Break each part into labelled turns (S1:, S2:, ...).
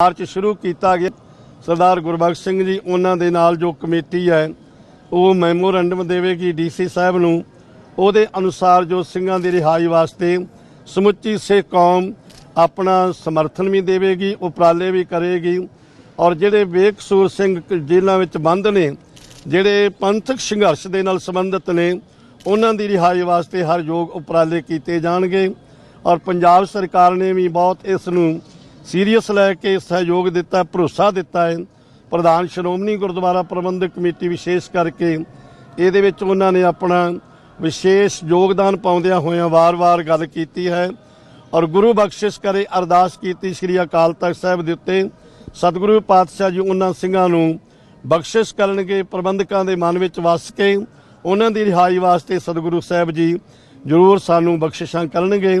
S1: March ਸ਼ੁਰੂ ਕੀਤਾ ਗਿਆ। ਸਰਦਾਰ ਗੁਰਬਖਸ਼ ਸਿੰਘ ਜੀ ਉਹਨਾਂ ਦੇ ਨਾਲ ਜੋ ਕਮੇਟੀ ਹੈ, ਉਹ ਮੈਮੋਰੈਂਡਮ ਦੇਵੇਗੀ ਡੀਸੀ ਸਾਹਿਬ ਨੂੰ। ਉਹਦੇ ਅਨੁਸਾਰ ਜੋ ਸਿੰਘਾਂ ਦੀ ਰਿਹਾਈ ਵਾਸਤੇ ਸਮੁੱਚੀ ਸਿੱਖ ਕੌਮ ਆਪਣਾ ਸਮਰਥਨ ਵੀ ਦੇਵੇਗੀ, ਉਪਰਾਲੇ ਵੀ ਕਰੇਗੀ। ਔਰ ਜਿਹੜੇ ਬੇਕਸੂਰ ਸਿੰਘ ਜੇਲ੍ਹਾਂ ਵਿੱਚ ਬੰਦ ਨੇ, ਜਿਹੜੇ ਪੰਥਕ ਸੰਘਰਸ਼ ਦੇ ਨਾਲ ਸੰਬੰਧਿਤ ਨੇ, ਉਹਨਾਂ ਦੀ ਰਿਹਾਈ ਵਾਸਤੇ ਹਰ ਯੋਗ ਉਪਰਾਲੇ ਕੀਤੇ ਜਾਣਗੇ। ਔਰ ਪੰਜਾਬ ਸਰਕਾਰ ਨੇ ਵੀ ਬਹੁਤ ਇਸ ਨੂੰ ਸੀਰੀਅਸ ਲੈ ਕੇ ਸਹਿਯੋਗ ਦਿੱਤਾ, ਭਰੋਸਾ ਦਿੱਤਾ ਹੈ। ਪ੍ਰਧਾਨ ਸ਼੍ਰੋਮਣੀ ਗੁਰਦੁਆਰਾ ਪ੍ਰਬੰਧਕ ਕਮੇਟੀ ਵਿਸ਼ੇਸ਼ ਕਰਕੇ ਇਹਦੇ ਵਿੱਚ ਉਹਨਾਂ ਨੇ ਆਪਣਾ ਵਿਸ਼ੇਸ਼ ਯੋਗਦਾਨ ਪਾਉਂਦਿਆਂ ਹੋਇਆਂ ਵਾਰ-ਵਾਰ ਗੱਲ ਕੀਤੀ ਹੈ ਔਰ ਗੁਰੂ ਬਖਸ਼ਿਸ਼ ਕਰੇ ਅਰਦਾਸ ਕੀਤੀ ਸ੍ਰੀ ਅਕਾਲ ਤਖਤ ਸਾਹਿਬ ਦੇ ਉੱਤੇ। ਸਤਿਗੁਰੂ ਪਾਤਸ਼ਾਹ ਜੀ ਉਹਨਾਂ ਸਿੰਘਾਂ ਨੂੰ ਬਖਸ਼ਿਸ਼ ਕਰਨਗੇ, ਪ੍ਰਬੰਧਕਾਂ ਦੇ ਮਨ ਵਿੱਚ ਵਸ ਕੇ ਉਹਨਾਂ ਦੀ ਰਿਹਾਈ ਵਾਸਤੇ ਸਤਿਗੁਰੂ ਸਾਹਿਬ ਜੀ ਜ਼ਰੂਰ ਸਾਨੂੰ ਬਖਸ਼ਿਸ਼ਾਂ ਕਰਨਗੇ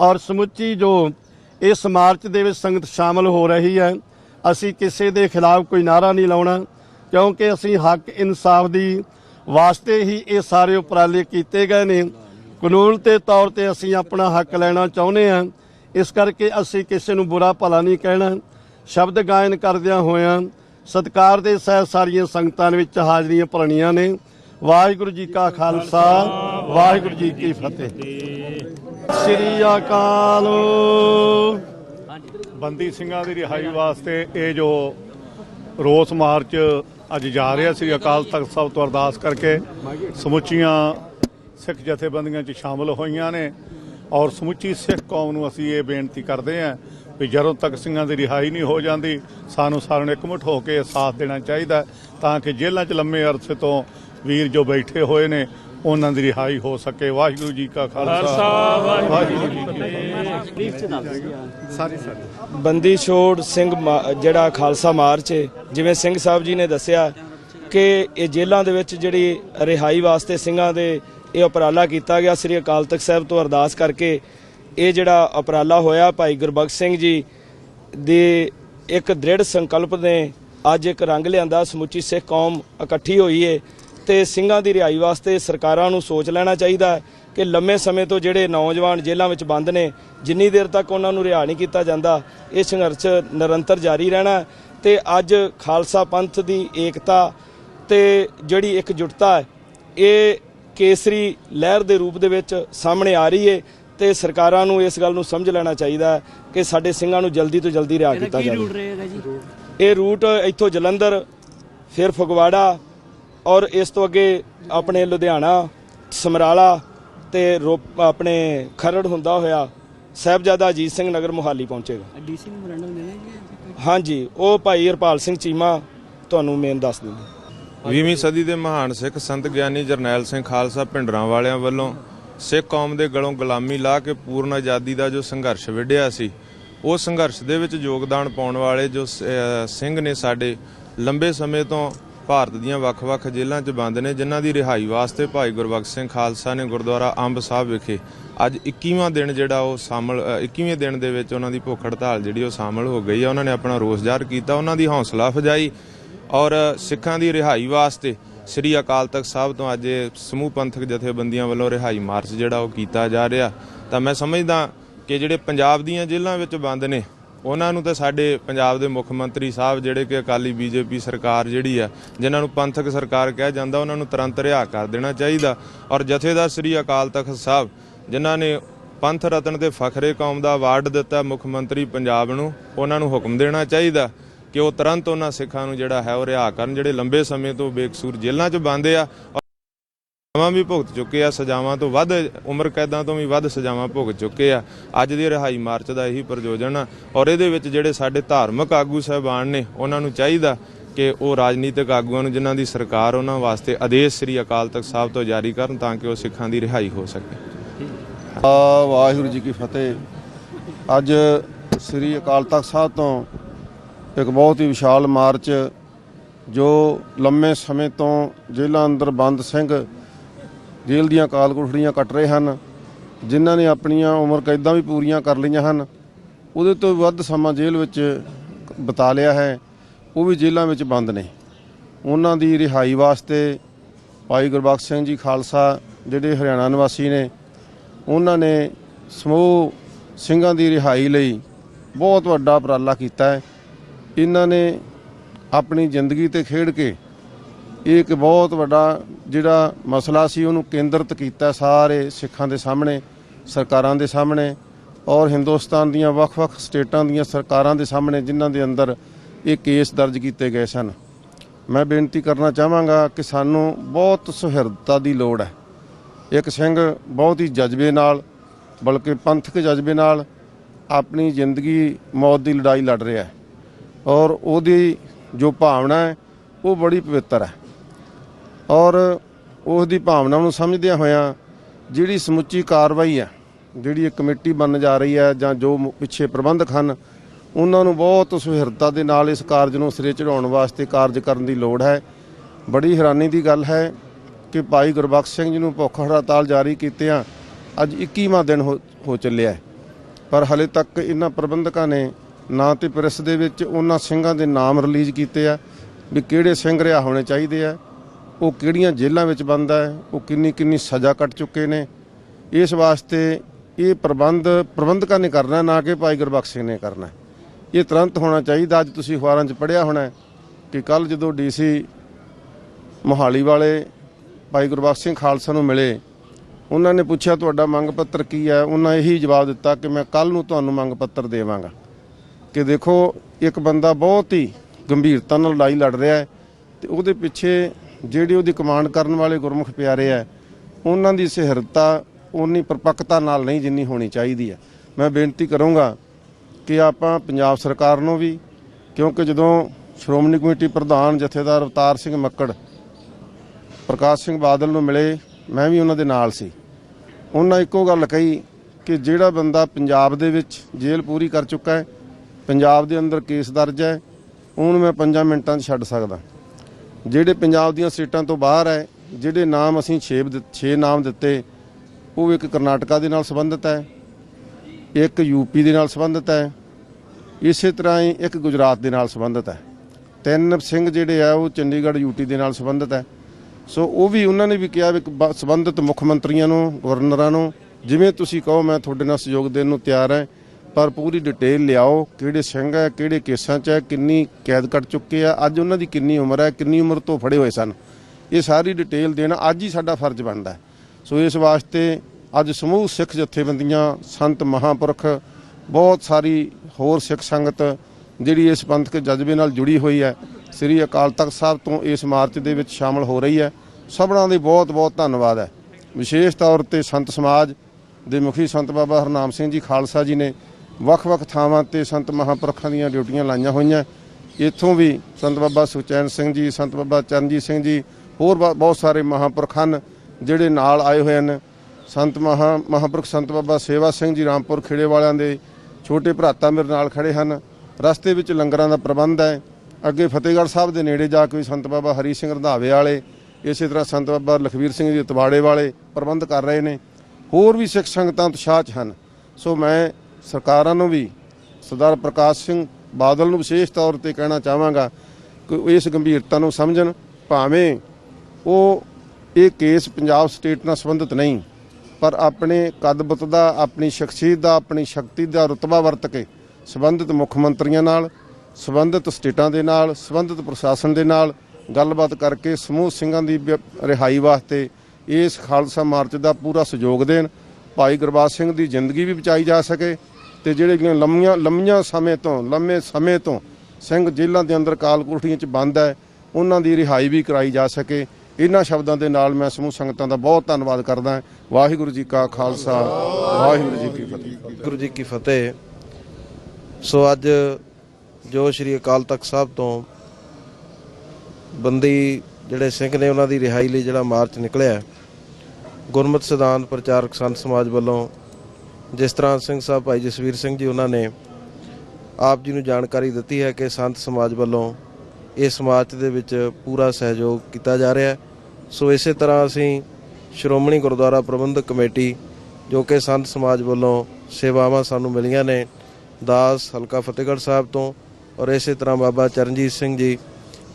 S1: ਔਰ ਸਮੁੱਚੀ ਜੋ ਇਸ ਮਾਰਚ ਦੇ ਵਿੱਚ ਸੰਗਤ ਸ਼ਾਮਲ ਹੋ ਰਹੀ ਹੈ। ਅਸੀਂ ਕਿਸੇ ਦੇ ਖਿਲਾਫ ਕੋਈ ਨਾਰਾ ਨਹੀਂ ਲਾਉਣਾ, ਕਿਉਂਕਿ ਅਸੀਂ ਹੱਕ ਇਨਸਾਫ ਦੀ ਵਾਸਤੇ ਹੀ ਇਹ ਸਾਰੇ ਉਪਰਾਲੇ ਕੀਤੇ ਗਏ ਨੇ। ਕਾਨੂੰਨ ਤੇ ਤੌਰ ਤੇ ਅਸੀਂ ਆਪਣਾ ਹੱਕ ਲੈਣਾ ਚਾਹੁੰਦੇ ਹਾਂ। ਇਸ ਕਰਕੇ ਅਸੀਂ ਕਿਸੇ ਨੂੰ ਬੁਰਾ ਭਲਾ ਨਹੀਂ ਕਹਿਣਾ। ਸ਼ਬਦ ਗਾਇਨ ਕਰਦਿਆਂ ਹੋਇਆਂ ਸਤਕਾਰ ਦੇ ਸਹਿ ਸਾਰੀਆਂ ਸੰਗਤਾਂ ਵਿੱਚ ਹਾਜ਼ਰੀਆਂ ਭਰਣੀਆਂ ਨੇ। ਵਾਹਿਗੁਰੂ ਜੀ ਕਾ ਖਾਲਸਾ, ਵਾਹਿਗੁਰੂ ਜੀ ਕੀ ਫਤਿਹ। ਸ੍ਰੀ ਅਕਾਲ।
S2: ਬੰਦੀ ਸਿੰਘਾਂ ਦੀ ਰਿਹਾਈ ਵਾਸਤੇ ਇਹ ਜੋ ਰੋਸ ਮਾਰਚ ਅੱਜ ਜਾ ਰਿਹਾ ਸੀ ਅਕਾਲ ਤਖਤ ਸਾਹਿਬ ਤੋਂ ਅਰਦਾਸ ਕਰਕੇ ਸਮੁੱਚੀਆਂ ਸਿੱਖ ਜਥੇਬੰਦੀਆਂ 'ਚ ਸ਼ਾਮਲ ਹੋਈਆਂ ਨੇ ਔਰ ਸਮੁੱਚੀ ਸਿੱਖ ਕੌਮ ਨੂੰ ਅਸੀਂ ਇਹ ਬੇਨਤੀ ਕਰਦੇ ਹਾਂ ਵੀ ਜਦੋਂ ਤੱਕ ਸਿੰਘਾਂ ਦੀ ਰਿਹਾਈ ਨਹੀਂ ਹੋ ਜਾਂਦੀ, ਸਾਨੂੰ ਸਾਰਿਆਂ ਨੂੰ ਇਕਮੁੱਠ ਹੋ ਕੇ ਸਾਥ ਦੇਣਾ ਚਾਹੀਦਾ ਤਾਂ ਕਿ ਜੇਲ੍ਹਾਂ 'ਚ ਲੰਮੇ ਅਰਸੇ ਤੋਂ ਵੀਰ ਜੋ ਬੈਠੇ ਹੋਏ ਨੇ ਉਹਨਾਂ ਦੀ ਰਿਹਾਈ ਹੋ ਸਕੇ। ਵਾਹਿਗੁਰੂ ਜੀ ਕਾ ਖਾਲਸਾ। ਵਾਹਿਗੁਰੂ ਜੀ ਕੀ ਫਤਿਹ।
S3: ਬੰਦੀ ਛੋੜ ਸਿੰਘ ਮਾ- ਜਿਹੜਾ ਖਾਲਸਾ ਮਾਰਚ ਹੈ ਜਿਵੇਂ ਸਿੰਘ ਸਾਹਿਬ ਜੀ ਨੇ ਦੱਸਿਆ ਕਿ ਇਹ ਜੇਲ੍ਹਾਂ ਦੇ ਵਿੱਚ ਜਿਹੜੀ ਰਿਹਾਈ ਵਾਸਤੇ ਸਿੰਘਾਂ ਦੇ ਇਹ ਉਪਰਾਲਾ ਕੀਤਾ ਗਿਆ ਸ੍ਰੀ ਅਕਾਲ ਤਖਤ ਸਾਹਿਬ ਤੋਂ ਅਰਦਾਸ ਕਰਕੇ ਇਹ ਜਿਹੜਾ ਉਪਰਾਲਾ ਹੋਇਆ ਭਾਈ ਗੁਰਬਖਸ਼ ਸਿੰਘ ਜੀ ਦੇ ਇੱਕ ਦ੍ਰਿੜ ਸੰਕਲਪ ਨੇ ਅੱਜ ਇੱਕ ਰੰਗ ਲਿਆਂਦਾ ਸਮੁੱਚੀ ਸਿੱਖ ਕੌਮ ਇਕੱਠੀ ਹੋਈ ਏ। ਤੇ ਸਿੰਘਾਂ ਦੀ ਰਿਹਾਈ ਵਾਸਤੇ ਸਰਕਾਰਾਂ ਨੂੰ ਸੋਚ ਲੈਣਾ ਚਾਹੀਦਾ ਹੈ ਕਿ ਲੰਮੇ ਸਮੇਂ ਤੋਂ ਜਿਹੜੇ ਨੌਜਵਾਨ ਜੇਲ੍ਹਾਂ ਵਿੱਚ ਬੰਦ ਨੇ ਜਿੰਨੀ ਦੇਰ ਤੱਕ ਉਹਨਾਂ ਨੂੰ ਰਿਹਾ ਨਹੀਂ ਕੀਤਾ ਜਾਂਦਾ ਇਹ ਸੰਘਰਸ਼ ਨਿਰੰਤਰ ਜਾਰੀ ਰਹਿਣਾ ਤੇ ਅੱਜ ਖਾਲਸਾ ਪੰਥ ਦੀ ਏਕਤਾ ਤੇ ਜਿਹੜੀ ਇਕਜੁੱਟਤਾ ਹੈ ਇਹ ਕੇਸਰੀ ਲਹਿਰ ਦੇ ਰੂਪ ਦੇ ਵਿੱਚ ਸਾਹਮਣੇ ਆ ਰਹੀ ਏ ਤੇ ਸਰਕਾਰਾਂ ਨੂੰ ਇਸ ਗੱਲ ਨੂੰ ਸਮਝ ਲੈਣਾ ਚਾਹੀਦਾ ਹੈ ਕਿ ਸਾਡੇ ਸਿੰਘਾਂ ਨੂੰ ਜਲਦੀ ਤੋਂ ਜਲਦੀ ਰਿਹਾ ਕੀਤਾ ਜਾਵੇ। ਇਹ ਰੂਟ ਇੱਥੋਂ ਜਲੰਧਰ ਫਿਰ ਫਗਵਾੜਾ ਔਰ ਇਸ ਤੋਂ ਅੱਗੇ ਆਪਣੇ ਲੁਧਿਆਣਾ ਸਮਰਾਲਾ ਤੇ ਰੋ- ਆਪਣੇ ਖਰੜ ਹੁੰਦਾ ਹੋਇਆ ਸਾਹਿਬਜ਼ਾਦਾ ਅਜੀਤ ਸਿੰਘ ਨਗਰ ਮੁਹਾਲੀ ਪਹੁੰਚੇਗਾ।
S4: ਡੀਸੀ ਨੂੰ ਮੈਮੋਰੰਡਮ ਦੇਣਾ ਜੀ
S3: ਹਾਂਜੀ ਉਹ ਭਾਈ ਹਰਪਾਲ ਸਿੰਘ ਚੀਮਾ ਤੁਹਾਨੂੰ ਮੇਨ ਦੱਸ ਦਿੰਦੇ
S5: ਵੀਹਵੀਂ ਸਦੀ ਦੇ ਮਹਾਨ ਸਿੱਖ ਸੰਤ ਗਿਆਨੀ ਜਰਨੈਲ ਸਿੰਘ ਖਾਲਸਾ ਭਿੰਡਰਾਂ ਵਾਲਿਆਂ ਵੱਲੋਂ ਸਿੱਖ ਕੌਮ ਦੇ ਗਲੋਂ ਗੁਲਾਮੀ ਲਾ ਕੇ ਪੂਰਨ ਆਜ਼ਾਦੀ ਦਾ ਜੋ ਸੰਘਰਸ਼ ਵਿੱਢਿਆ ਸੀ ਉਹ ਸੰਘਰਸ਼ ਦੇ ਵਿੱਚ ਯੋਗਦਾਨ ਪਾਉਣ ਵਾਲੇ ਜੋ ਸਿੰਘ ਨੇ ਸਾਡੇ ਲੰਬੇ ਸਮੇਂ ਤੋਂ ਭਾਰਤ ਦੀਆਂ ਵੱਖ-ਵੱਖ ਜੇਲ੍ਹਾਂ 'ਚ ਬੰਦ ਨੇ ਜਿਨ੍ਹਾਂ ਦੀ ਰਿਹਾਈ ਵਾਸਤੇ ਭਾਈ ਗੁਰਬਖਸ਼ ਸਿੰਘ ਖਾਲਸਾ ਨੇ ਗੁਰਦੁਆਰਾ ਅੰਬ ਸਾਹਿਬ ਵਿਖੇ ਅੱਜ 21ਵਾਂ ਦਿਨ ਜਿਹੜਾ ਉਹ ਸ਼ਾਮਲ ਅ, 21ਵੇਂ ਦਿਨ ਦੇ ਵਿੱਚ ਉਹਨਾਂ ਦੀ ਭੁੱਖ ਹੜਤਾਲ ਜਿਹੜੀ ਉਹ ਸ਼ਾਮਲ ਹੋ ਗਈ ਆ। ਉਹਨਾਂ ਨੇ ਆਪਣਾ ਰੋਸ ਜ਼ਾਹਰ ਕੀਤਾ ਉਹਨਾਂ ਦੀ ਹੌਸਲਾ ਫਜਾਈ ਔਰ ਸਿੱਖਾਂ ਦੀ ਰਿਹਾਈ ਵਾਸਤੇ ਸ੍ਰੀ ਅਕਾਲ ਤਖਤ ਸਾਹਿਬ ਤੋਂ ਅੱਜ ਸਮੂਹ ਪੰਥਕ ਜਥੇਬੰਦੀਆਂ ਵੱਲੋਂ ਰਿਹਾਈ ਮਾਰਚ ਜਿਹੜਾ ਉਹ ਕੀਤਾ ਜਾ ਰਿਹਾ। ਤਾਂ ਮੈਂ ਸਮਝਦਾ ਕਿ ਜਿਹੜੇ ਪੰਜਾਬ ਦੀਆਂ ਜੇਲ੍ਹਾਂ ਵਿੱਚ ਬੰਦ ਨੇ ਉਹਨਾਂ ਨੂੰ ਤਾਂ ਸਾਡੇ ਪੰਜਾਬ ਦੇ ਮੁੱਖ ਮੰਤਰੀ ਸਾਹਿਬ ਜਿਹੜੇ ਕਿ ਅਕਾਲੀ ਬੀਜੇਪੀ ਸਰਕਾਰ ਜਿਹੜੀ ਆ, ਜਿਨ੍ਹਾਂ ਨੂੰ ਪੰਥਕ ਸਰਕਾਰ ਕਿਹਾ ਜਾਂਦਾ, ਉਹਨਾਂ ਨੂੰ ਤੁਰੰਤ ਰਿਹਾ ਕਰ ਦੇਣਾ ਚਾਹੀਦਾ। ਔਰ ਜਥੇਦਾਰ ਸ੍ਰੀ ਅਕਾਲ ਤਖਤ ਸਾਹਿਬ, ਜਿਨ੍ਹਾਂ ਨੇ ਪੰਥ ਰਤਨ ਤੇ ਫਖਰੇ ਕੌਮ ਦਾ ਅਵਾਰਡ ਦਿੱਤਾ ਮੁੱਖ ਮੰਤਰੀ ਪੰਜਾਬ ਨੂੰ, ਉਹਨਾਂ ਨੂੰ ਹੁਕਮ ਦੇਣਾ ਚਾਹੀਦਾ ਕਿ ਉਹ ਤੁਰੰਤ ਉਹਨਾਂ ਸਿੱਖਾਂ ਨੂੰ ਜਿਹੜਾ ਹੈ, ਉਹ ਰਿਹਾ ਕਰਨ, ਜਿਹੜੇ ਲੰਬੇ ਸਮੇਂ ਤੋਂ ਬੇਕਸੂਰ ਜੇਲ੍ਹਾਂ 'ਚ ਬੰਦ ਆ। ਔਰ ਸਜ਼ਾਵਾਂ ਵੀ ਭੁਗਤ ਚੁੱਕੇ ਆ, ਸਜ਼ਾਵਾਂ ਤੋਂ ਵੱਧ ਉਮਰ ਕੈਦਾਂ ਤੋਂ ਵੀ ਵੱਧ ਸਜ਼ਾਵਾਂ ਭੁਗਤ ਚੁੱਕੇ ਆ। ਅੱਜ ਦੀ ਰਿਹਾਈ ਮਾਰਚ ਦਾ ਇਹੀ ਪ੍ਰਯੋਜਨ ਆ ਔਰ ਇਹਦੇ ਵਿੱਚ ਜਿਹੜੇ ਸਾਡੇ ਧਾਰਮਿਕ ਆਗੂ ਸਹਿਬਾਨ ਨੇ, ਉਹਨਾਂ ਨੂੰ ਚਾਹੀਦਾ ਕਿ ਉਹ ਰਾਜਨੀਤਿਕ ਆਗੂਆਂ ਨੂੰ, ਜਿਨ੍ਹਾਂ ਦੀ ਸਰਕਾਰ ਉਹਨਾਂ ਵਾਸਤੇ ਆਦੇਸ਼ ਸ੍ਰੀ ਅਕਾਲ ਤਖਤ ਸਾਹਿਬ ਤੋਂ ਜਾਰੀ ਕਰਨ ਤਾਂ ਕਿ ਉਹ ਸਿੱਖਾਂ ਦੀ ਰਿਹਾਈ ਹੋ ਸਕੇ।
S6: ਆ ਵਾਹਿਗੁਰੂ ਜੀ ਕੀ ਫਤਿਹ। ਅੱਜ ਸ੍ਰੀ ਅਕਾਲ ਤਖਤ ਸਾਹਿਬ ਤੋਂ ਇੱਕ ਬਹੁਤ ਹੀ ਵਿਸ਼ਾਲ ਮਾਰਚ, ਜੋ ਲੰਮੇ ਸਮੇਂ ਤੋਂ ਜੇਲ੍ਹਾਂ ਅੰਦਰ ਬੰਦ ਸਿੰਘ ਜੇਲ੍ਹ ਦੀਆਂ ਕਾਲ ਕੁਠੜੀਆਂ ਕੱਟ ਰਹੇ ਹਨ, ਜਿਨ੍ਹਾਂ ਨੇ ਆਪਣੀਆਂ ਉਮਰ ਕੈਦਾਂ ਵੀ ਪੂਰੀਆਂ ਕਰ ਲਈਆਂ ਹਨ, ਉਹਦੇ ਤੋਂ ਵੱਧ ਸਮਾਂ ਜੇਲ੍ਹ ਵਿੱਚ ਬਿਤਾ ਲਿਆ ਹੈ, ਉਹ ਵੀ ਜੇਲ੍ਹਾਂ ਵਿੱਚ ਬੰਦ ਨੇ। ਉਹਨਾਂ ਦੀ ਰਿਹਾਈ ਵਾਸਤੇ ਭਾਈ ਗੁਰਬਖਸ਼ ਸਿੰਘ ਜੀ ਖਾਲਸਾ, ਜਿਹੜੇ ਹਰਿਆਣਾ ਨਿਵਾਸੀ ਨੇ, ਉਹਨਾਂ ਨੇ ਸਮੂਹ ਸਿੰਘਾਂ ਦੀ ਰਿਹਾਈ ਲਈ ਬਹੁਤ ਵੱਡਾ ਉਪਰਾਲਾ ਕੀਤਾ ਹੈ। ਇਹਨਾਂ ਨੇ ਆਪਣੀ ਜ਼ਿੰਦਗੀ ਤੇ ਖੇਡ ਕੇ ਇਹ ਇੱਕ ਬਹੁਤ ਵੱਡਾ ਜਿਹੜਾ ਮਸਲਾ ਸੀ, ਉਹਨੂੰ ਕੇਂਦਰਿਤ ਕੀਤਾ ਸਾਰੇ ਸਿੱਖਾਂ ਦੇ ਸਾਹਮਣੇ, ਸਰਕਾਰਾਂ ਦੇ ਸਾਹਮਣੇ ਔਰ ਹਿੰਦੁਸਤਾਨ ਦੀਆਂ ਵੱਖ-ਵੱਖ ਸਟੇਟਾਂ ਦੀਆਂ ਸਰਕਾਰਾਂ ਦੇ ਸਾਹਮਣੇ ਜਿਨ੍ਹਾਂ ਦੇ ਅੰਦਰ ਇਹ ਕੇਸ ਦਰਜ ਕੀਤੇ ਗਏ ਸਨ। ਮੈਂ ਬੇਨਤੀ ਕਰਨਾ ਚਾਹਾਂਗਾ ਕਿ ਸਾਨੂੰ ਬਹੁਤ ਸੁਹਿਰਦਤਾ ਦੀ ਲੋੜ ਹੈ। ਇੱਕ ਸਿੰਘ ਬਹੁਤ ਹੀ ਜਜ਼ਬੇ ਨਾਲ, ਬਲਕਿ ਪੰਥਕ ਜਜ਼ਬੇ ਨਾਲ ਆਪਣੀ ਜ਼ਿੰਦਗੀ ਮੌਤ ਦੀ ਲੜਾਈ ਲੜ ਰਿਹਾ ਹੈ ਔਰ ਉਹਦੀ ਜੋ ਭਾਵਨਾ ਹੈ, ਉਹ ਬੜੀ ਪਵਿੱਤਰ ਹੈ। ਔਰ ਉਸ ਦੀ ਭਾਵਨਾ ਨੂੰ ਸਮਝਦਿਆਂ ਹੋਇਆਂ ਜਿਹੜੀ ਸਮੁੱਚੀ ਕਾਰਵਾਈ ਹੈ, ਜਿਹੜੀ ਇਹ ਕਮੇਟੀ ਬਣਨ ਜਾ ਰਹੀ ਹੈ ਜਾਂ ਜੋ ਪਿੱਛੇ ਪ੍ਰਬੰਧਕ ਹਨ, ਉਹਨਾਂ ਨੂੰ ਬਹੁਤ ਸੁਹਿਰਦਤਾ ਦੇ ਨਾਲ ਇਸ ਕਾਰਜ ਨੂੰ ਸਿਰੇ ਚੜਾਉਣ ਵਾਸਤੇ ਕਾਰਜ ਕਰਨ ਦੀ ਲੋੜ ਹੈ। ਬੜੀ ਹੈਰਾਨੀ ਦੀ ਗੱਲ ਹੈ ਕਿ ਭਾਈ ਗੁਰਬਖਸ਼ ਸਿੰਘ ਜੀ ਨੂੰ ਭੁੱਖ ਹੜਤਾਲ ਜਾਰੀ ਕੀਤਿਆਂ ਅੱਜ 21ਵਾਂ ਦਿਨ ਹੋ ਹੋ ਚੱਲਿਆ ਪਰ ਹਲੇ ਤੱਕ ਇਹਨਾਂ ਪ੍ਰਬੰਧਕਾਂ ਨੇ ਨਾ ਤੇ ਪ੍ਰੈਸ ਦੇ ਵਿੱਚ ਉਹਨਾਂ ਸਿੰਘਾਂ ਦੇ ਨਾਮ ਰਿਲੀਜ਼ ਕੀਤੇ ਆ ਵੀ ਕਿਹੜੇ ਸਿੰਘ ਰਿਹਾ ਹੋਣੇ ਚਾਹੀਦੇ ਆ। ਉਹ ਕਿਹੜੀਆਂ ਜੇਲ੍ਹਾਂ ਵਿੱਚ ਬੰਦ ਹੈ, ਉਹ ਕਿੰਨੀ ਕਿੰਨੀ ਸਜ਼ਾ ਕੱਟ ਚੁੱਕੇ ਨੇ। ਇਸ ਵਾਸਤੇ ਇਹ ਪ੍ਰਬੰਧ ਪ੍ਰਬੰਧਕਾਂ ਨੇ ਕਰਨਾ, ਨਾ ਕਿ ਭਾਈ ਗੁਰਬਖਸ਼ ਸਿੰਘ ਨੇ ਕਰਨਾ। ਇਹ ਤੁਰੰਤ ਹੋਣਾ ਚਾਹੀਦਾ, ਅੱਜ ਤੁਸੀਂ ਅਖਬਾਰਾਂ 'ਚ ਪੜ੍ਹਿਆ ਹੋਣਾ ਕਿ ਕੱਲ ਜਦੋਂ ਡੀਸੀ ਮੋਹਾਲੀ ਵਾਲੇ ਭਾਈ ਗੁਰਬਖਸ਼ ਸਿੰਘ ਖਾਲਸਾ ਨੂੰ ਮਿਲੇ, ਉਹਨਾਂ ਨੇ ਪੁੱਛਿਆ, ਤੁਹਾਡਾ ਮੰਗ ਪੱਤਰ ਕੀ ਹੈ? ਉਹਨਾਂ ਇਹੀ ਜਵਾਬ ਦਿੱਤਾ ਕਿ ਮੈਂ ਕੱਲ ਨੂੰ ਤੁਹਾਨੂੰ ਮੰਗ ਪੱਤਰ ਦੇਵਾਂਗਾ। ਕਿ ਦੇਖੋ, ਇੱਕ ਬੰਦਾ ਬਹੁਤ ਹੀ ਗੰਭੀਰਤਾ ਨਾਲ ਲੜਾਈ ਲੜ ਰਿਹਾ ਹੈ ਤੇ ਉਹਦੇ ਪਿੱਛੇ ਜਿਹੜੇ ਉਹਦੀ ਕਮਾਂਡ ਕਰਨ ਵਾਲੇ ਗੁਰਮੁਖ ਪਿਆਰੇ ਹੈ ਉਹਨਾਂ ਦੀ ਸਿਹਰਤਾ ਉਨੀ ਪਰਪੱਕਤਾ ਨਾਲ ਨਹੀਂ ਜਿੰਨੀ ਹੋਣੀ ਚਾਹੀਦੀ ਹੈ ਮੈਂ ਬੇਨਤੀ ਕਰੂੰਗਾ ਕਿ ਆਪਾਂ ਪੰਜਾਬ ਸਰਕਾਰ ਨੂੰ ਵੀ, ਕਿਉਂਕਿ ਜਦੋਂ ਸ਼੍ਰੋਮਣੀ ਕਮੇਟੀ ਪ੍ਰਧਾਨ ਜਥੇਦਾਰ ਅਵਤਾਰ ਸਿੰਘ ਮੱਕੜ, ਪ੍ਰਕਾਸ਼ ਸਿੰਘ ਬਾਦਲ ਨੂੰ ਮਿਲੇ, ਮੈਂ ਵੀ ਉਹਨਾਂ ਦੇ ਨਾਲ ਸੀ। ਉਹਨਾਂ ਇੱਕੋ ਗੱਲ ਕਹੀ ਕਿ ਜਿਹੜਾ ਬੰਦਾ ਪੰਜਾਬ ਦੇ ਵਿੱਚ ਜੇਲ੍ਹ ਪੂਰੀ ਕਰ ਚੁੱਕਾ ਹੈ, ਪੰਜਾਬ ਦੇ ਅੰਦਰ ਕੇਸ ਦਰਜ ਹੈ, ਉਹਨੂੰ ਮੈਂ 5 ਮਿੰਟਾਂ 'ਚ ਛੱਡ ਸਕਦਾ। ਜਿਹੜੇ ਪੰਜਾਬ ਦੀਆਂ ਸੀਟਾਂ ਤੋਂ ਬਾਹਰ ਹੈ, ਜਿਹੜੇ ਨਾਮ ਅਸੀਂ 6 6 ਨਾਮ ਦਿੱਤੇ, ਉਹ ਇੱਕ ਕਰਨਾਟਕਾ ਦੇ ਨਾਲ ਸੰਬੰਧਿਤ ਹੈ, ਇੱਕ ਯੂਪੀ ਦੇ ਨਾਲ ਸੰਬੰਧਿਤ ਹੈ, ਇਸੇ ਤਰ੍ਹਾਂ ਹੀ ਇੱਕ ਗੁਜਰਾਤ ਦੇ ਨਾਲ ਸੰਬੰਧਿਤ ਹੈ। ਤਿੰਨ ਸਿੰਘ ਜਿਹੜੇ ਆ, ਉਹ ਚੰਡੀਗੜ੍ਹ ਯੂਟੀ ਦੇ ਨਾਲ ਸੰਬੰਧਿਤ ਹੈ। ਸੋ ਉਹ ਵੀ ਉਹਨਾਂ ਨੇ ਵੀ ਕਿਹਾ ਵੀ ਸੰਬੰਧਿਤ ਮੁੱਖ ਮੰਤਰੀਆਂ ਨੂੰ, ਗਵਰਨਰਾਂ ਨੂੰ, ਜਿਵੇਂ ਤੁਸੀਂ ਕਹੋ, ਮੈਂ ਤੁਹਾਡੇ ਨਾਲ ਸਹਿਯੋਗ ਦੇਣ ਨੂੰ ਤਿਆਰ ਹਾਂ। ਪਰ ਪੂਰੀ ਡਿਟੇਲ ਲਿਆਓ, ਕਿਹੜੇ ਸਿੰਘ ਹੈ, ਕਿਹੜੇ ਕੇਸਾਂ 'ਚ ਹੈ, ਕਿੰਨੀ ਕੈਦ ਕੱਟ ਚੁੱਕੇ ਆ, ਅੱਜ ਉਹਨਾਂ ਦੀ ਕਿੰਨੀ ਉਮਰ ਹੈ, ਕਿੰਨੀ ਉਮਰ ਤੋਂ ਫੜੇ ਹੋਏ ਸਨ। ਇਹ ਸਾਰੀ ਡਿਟੇਲ ਦੇਣਾ ਅੱਜ ਹੀ ਸਾਡਾ ਫਰਜ਼ ਬਣਦਾ ਸੋ ਇਸ ਵਾਸਤੇ ਅੱਜ ਸਮੂਹ ਸਿੱਖ ਜਥੇਬੰਦੀਆਂ, ਸੰਤ ਮਹਾਂਪੁਰਖ, ਬਹੁਤ ਸਾਰੀ ਹੋਰ ਸਿੱਖ ਸੰਗਤ ਜਿਹੜੀ ਇਸ ਪੰਥਕ ਜਜ਼ਬੇ ਨਾਲ ਜੁੜੀ ਹੋਈ ਹੈ, ਸ੍ਰੀ ਅਕਾਲ ਤਖਤ ਸਾਹਿਬ ਤੋਂ ਇਸ ਮਾਰਚ ਦੇ ਵਿੱਚ ਸ਼ਾਮਲ ਹੋ ਰਹੀ ਹੈ। ਸਭਨਾਂ ਦੇ ਬਹੁਤ ਬਹੁਤ ਧੰਨਵਾਦ ਹੈ। ਵਿਸ਼ੇਸ਼ ਤੌਰ ਤੇ ਸੰਤ ਸਮਾਜ ਦੇ ਮੁਖੀ ਸੰਤ ਬਾਬਾ ਹਰਨਾਮ ਸਿੰਘ ਜੀ ਖਾਲਸਾ ਜੀ ਨੇ ਵੱਖ-ਵੱਖ ਥਾਵਾਂ ਤੇ ਸੰਤ ਮਹਾਂਪੁਰਖਾਂ ਦੀਆਂ ਡਿਊਟੀਆਂ ਲਾਈਆਂ ਹੋਈਆਂ। ਇੱਥੋਂ ਵੀ ਸੰਤ ਬਾਬਾ ਸੁਖਚੈਨ ਸਿੰਘ ਜੀ, ਸੰਤ ਬਾਬਾ ਚਰਨਜੀਤ ਸਿੰਘ ਜੀ, ਹੋਰ ਬ- ਬਹੁਤ ਸਾਰੇ ਮਹਾਂਪੁਰਖ ਹਨ, ਜਿਹੜੇ ਨਾਲ ਆਏ ਹੋਏ ਹਨ। ਸੰਤ ਮਹਾ, ਮਹਾਂਪੁਰਖ ਸੰਤ ਬਾਬਾ ਸੇਵਾ ਸਿੰਘ ਜੀ ਰਾਮਪੁਰ ਖੇੜੇ ਵਾਲਿਆਂ ਦੇ ਛੋਟੇ ਭਰਾਤਾ ਮੇਰੇ ਨਾਲ ਖੜੇ ਹਨ। ਰਸਤੇ ਵਿੱਚ ਲੰਗਰਾਂ ਦਾ ਪ੍ਰਬੰਧ ਹੈ। ਅੱਗੇ ਫਤਿਹਗੜ੍ਹ ਸਾਹਿਬ ਦੇ ਨੇੜੇ ਜਾ ਕੇ ਵੀ ਸੰਤ ਬਾਬਾ ਹਰੀ ਸਿੰਘ ਰੰਧਾਵੇ ਵਾਲੇ, ਇਸੇ ਤਰ੍ਹਾਂ ਸੰਤ ਬਾਬਾ ਲਖਵੀਰ ਸਿੰਘ ਜੀ ਤਵਾੜੇ ਵਾਲੇ ਪ੍ਰਬੰਧ ਕਰ ਰਹੇ ਨੇ। ਹੋਰ ਵੀ ਸਿੱਖ ਸੰਗਤਾਂ ਉਤਸ਼ਾਹ 'ਚ ਹਨ। ਸੋ ਮੈਂ ਸਰਕਾਰਾਂ ਨੂੰ ਵੀ, ਸਰਦਾਰ ਪ੍ਰਕਾਸ਼ ਸਿੰਘ ਬਾਦਲ ਨੂੰ ਵਿਸ਼ੇਸ਼ ਤੌਰ ਤੇ ਕਹਿਣਾ ਚਾਹਾਂਗਾ ਕਿ ਇਸ ਗੰਭੀਰਤਾ ਨੂੰ ਸਮਝਣ, ਭਾਵੇਂ ਉਹ ਇਹ ਕੇਸ ਪੰਜਾਬ ਸਟੇਟ ਨਾਲ ਸੰਬੰਧਿਤ ਨਹੀਂ, ਪਰ ਆਪਣੇ ਕਦਬਤ ਦਾ, ਆਪਣੀ ਸ਼ਖਸੀਅਤ ਦਾ, ਆਪਣੀ ਸ਼ਕਤੀ ਦਾ ਰਤਬਾ ਵਰਤ ਕੇ ਸੰਬੰਧਿਤ ਮੁੱਖ ਮੰਤਰੀਆਂ ਨਾਲ, ਸੰਬੰਧਿਤ ਸਟੇਟਾਂ ਦੇ ਨਾਲ, ਸੰਬੰਧਿਤ ਪ੍ਰਸ਼ਾਸਨ ਦੇ ਨਾਲ ਗੱਲਬਾਤ ਕਰਕੇ ਸਮੂਹ ਸਿੰਘਾਂ ਦੀ ਬ- ਰਿਹਾਈ ਵਾਸਤੇ ਇਸ ਖਾਲਸਾ ਮਾਰਚ ਦਾ ਪੂਰਾ ਸਹਿਯੋਗ ਦੇਣ, ਭਾਈ ਗੁਰਬਾਜ ਸਿੰਘ ਦੀ ਜ਼ਿੰਦਗੀ ਵੀ ਬਚਾਈ ਜਾ ਸਕੇ ਤੇ ਜਿਹੜੇ ਲੰਮੀਆਂ ਲੰਮੀਆਂ ਸਮੇਂ ਤੋਂ, ਲੰਮੇ ਸਮੇਂ ਤੋਂ ਸਿੰਘ ਜੇਲ੍ਹਾਂ ਦੇ ਅੰਦਰ ਕਾਲ ਕੋਠੀਆਂ 'ਚ ਬੰਦ ਹੈ, ਉਹਨਾਂ ਦੀ ਰਿਹਾਈ ਵੀ ਕਰਾਈ ਜਾ ਸਕੇ। ਇਹਨਾਂ ਸ਼ਬਦਾਂ ਦੇ ਨਾਲ ਮੈਂ ਸਮੂਹ ਸੰਗਤਾਂ ਦਾ ਬਹੁਤ ਧੰਨਵਾਦ ਕਰਦਾ ਵਾਹਿਗੁਰੂ ਜੀ ਕਾ ਖਾਲਸਾ, ਵਾਹਿਗੁਰੂ ਜੀ ਕੀ ਫਤਿਹ।
S7: ਗੁਰੂ ਜੀ ਕੀ ਫਤਿਹ। ਸੋ ਅੱਜ ਜੋ ਸ਼੍ਰੀ ਅਕਾਲ ਤਖਤ ਸਾਹਿਬ ਤੋਂ ਬੰਦੀ ਜਿਹੜੇ ਸਿੰਘ ਨੇ ਉਹਨਾਂ ਦੀ ਰਿਹਾਈ ਲਈ ਜਿਹੜਾ ਮਾਰਚ ਨਿਕਲਿਆ ਗੁਰਮਤ ਸਿਧਾਂਤ ਪ੍ਰਚਾਰਕ ਸੰਤ ਸਮਾਜ ਵੱਲੋਂ ਜਿਸ ਤਰ੍ਹਾਂ ਸਿੰਘ ਸਾਹਿਬ, ਭਾਈ ਜਸਵੀਰ ਸਿੰਘ ਜੀ, ਉਹਨਾਂ ਨੇ ਆਪ ਜੀ ਨੂੰ ਜਾਣਕਾਰੀ ਦਿੱਤੀ ਹੈ ਕਿ ਸੰਤ ਸਮਾਜ ਵੱਲੋਂ ਇਸ ਸਮਾਜ ਦੇ ਵਿੱਚ ਪੂਰਾ ਸਹਿਯੋਗ ਕੀਤਾ ਜਾ ਰਿਹਾ ਹੈ। ਸੋ ਇਸੇ ਤਰ੍ਹਾਂ ਅਸੀਂ ਸ਼੍ਰੋਮਣੀ ਗੁਰਦੁਆਰਾ ਪ੍ਰਬੰਧਕ ਕਮੇਟੀ, ਜੋ ਕਿ ਸੰਤ ਸਮਾਜ ਵੱਲੋਂ ਸੇਵਾਵਾਂ ਸਾਨੂੰ ਮਿਲੀਆਂ ਨੇ, ਦਾਸ ਹਲਕਾ ਫਤਿਹਗੜ੍ਹ ਸਾਹਿਬ ਤੋਂ ਔਰ ਇਸੇ ਤਰ੍ਹਾਂ ਬਾਬਾ ਚਰਨਜੀਤ ਸਿੰਘ ਜੀ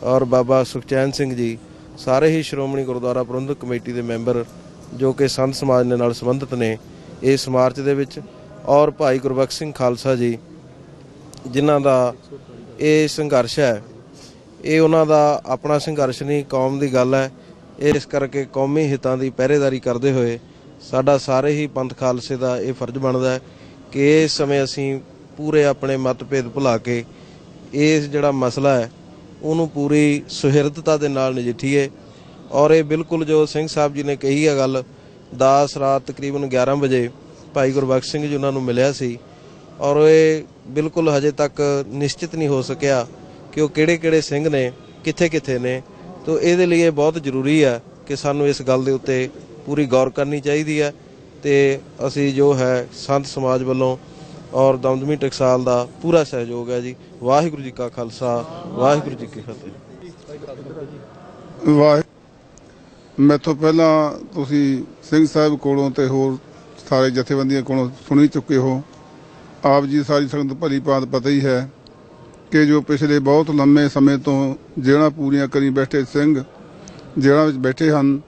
S7: ਔਰ ਬਾਬਾ ਸੁਖਚੈਨ ਸਿੰਘ ਜੀ, ਸਾਰੇ ਹੀ ਸ਼੍ਰੋਮਣੀ ਗੁਰਦੁਆਰਾ ਪ੍ਰਬੰਧਕ ਕਮੇਟੀ ਦੇ ਮੈਂਬਰ, ਜੋ ਕਿ ਸੰਤ ਸਮਾਜ ਦੇ ਨਾਲ ਸੰਬੰਧਿਤ ਨੇ। ਇਸ ਮਾਰਚ ਦੇ ਵਿੱਚ ਔਰ ਭਾਈ ਗੁਰਬਖਸ਼ ਸਿੰਘ ਖਾਲਸਾ ਜੀ, ਜਿਨ੍ਹਾਂ ਦਾ ਇਹ ਸੰਘਰਸ਼ ਹੈ, ਇਹ ਉਹਨਾਂ ਦਾ ਆਪਣਾ ਸੰਘਰਸ਼ ਨਹੀਂ, ਕੌਮ ਦੀ ਗੱਲ ਹੈ। ਇਸ ਕਰਕੇ ਕੌਮੀ ਹਿੱਤਾਂ ਦੀ ਪਹਿਰੇਦਾਰੀ ਕਰਦੇ ਹੋਏ ਸਾਡਾ ਸਾਰੇ ਹੀ ਪੰਥ ਖਾਲਸੇ ਦਾ ਇਹ ਫਰਜ਼ ਬਣਦਾ ਹੈ ਕਿ ਇਸ ਸਮੇਂ ਅਸੀਂ ਪੂਰੇ ਆਪਣੇ ਮਤਭੇਦ ਭੁਲਾ ਕੇ ਇਸ ਜਿਹੜਾ ਮਸਲਾ ਹੈ, ਉਹਨੂੰ ਪੂਰੀ ਸੁਹਿਰਦਤਾ ਦੇ ਨਾਲ ਨਜਿੱਠੀਏ। ਔਰ ਇਹ ਬਿਲਕੁਲ ਜੋ ਸਿੰਘ ਸਾਹਿਬ ਜੀ ਨੇ ਕਹੀ ਹੈ ਗੱਲ ਦਾਸ ਰਾਤ ਤਕਰੀਬਨ 11 ਵਜੇ ਭਾਈ ਗੁਰਬਖਸ਼ ਸਿੰਘ ਜੀ ਉਹਨਾਂ ਨੂੰ ਮਿਲਿਆ ਸੀ ਔਰ ਇਹ ਬਿਲਕੁਲ ਹਜੇ ਤੱਕ ਨਿਸ਼ਚਿਤ ਨਹੀਂ ਹੋ ਸਕਿਆ ਕਿ ਉਹ ਕਿਹੜੇ-ਕਿਹੜੇ ਸਿੰਘ ਨੇ, ਕਿੱਥੇ-ਕਿੱਥੇ ਨੇ। ਤੋਂ ਇਹਦੇ ਲਈ ਇਹ ਬਹੁਤ ਜ਼ਰੂਰੀ ਹੈ ਕਿ ਸਾਨੂੰ ਇਸ ਗੱਲ ਦੇ ਉੱਤੇ ਪੂਰੀ ਗੌਰ ਕਰਨੀ ਚਾਹੀਦੀ ਹੈ ਤੇ ਅਸੀਂ ਜੋ ਹੈ ਸੰਤ ਸਮਾਜ ਵੱਲੋਂ ਔਰ ਦਮਦਮੀ ਟਕਸਾਲ ਦਾ ਪੂਰਾ ਸਹਿਯੋਗ ਹੈ ਜੀ। ਵਾਹਿਗੁਰੂ ਜੀ ਕਾ ਖਾਲਸਾ, ਵਾਹਿਗੁਰੂ ਜੀ ਕੀ ਫਤਿਹ।
S8: ਵਾਹ ਮੈਥੋਂ ਪਹਿਲਾਂ ਤੁਸੀਂ ਸਿੰਘ ਸਾਹਿਬ ਕੋਲੋਂ ਤੇ ਹੋਰ ਸਾਰੇ ਜਥੇਬੰਦੀਆਂ ਕੋਲੋਂ ਸੁਣੀ ਚੁੱਕੇ ਹੋ। ਆਪ ਜੀ ਸਾਰੀ ਸੰਗਤ ਭਲੀ ਭਾਂਤ ਪਤਾ ਹੀ ਹੈ ਕਿ ਜੋ ਪਿਛਲੇ ਬਹੁਤ ਲੰਮੇ ਸਮੇਂ ਤੋਂ ਜੇਲ੍ਹਾਂ ਪੂਰੀਆਂ ਕਰੀ ਬੈਠੇ ਸਿੰਘ, ਜੇਲ੍ਹਾਂ ਵਿੱਚ ਬੈਠੇ ਹਨ,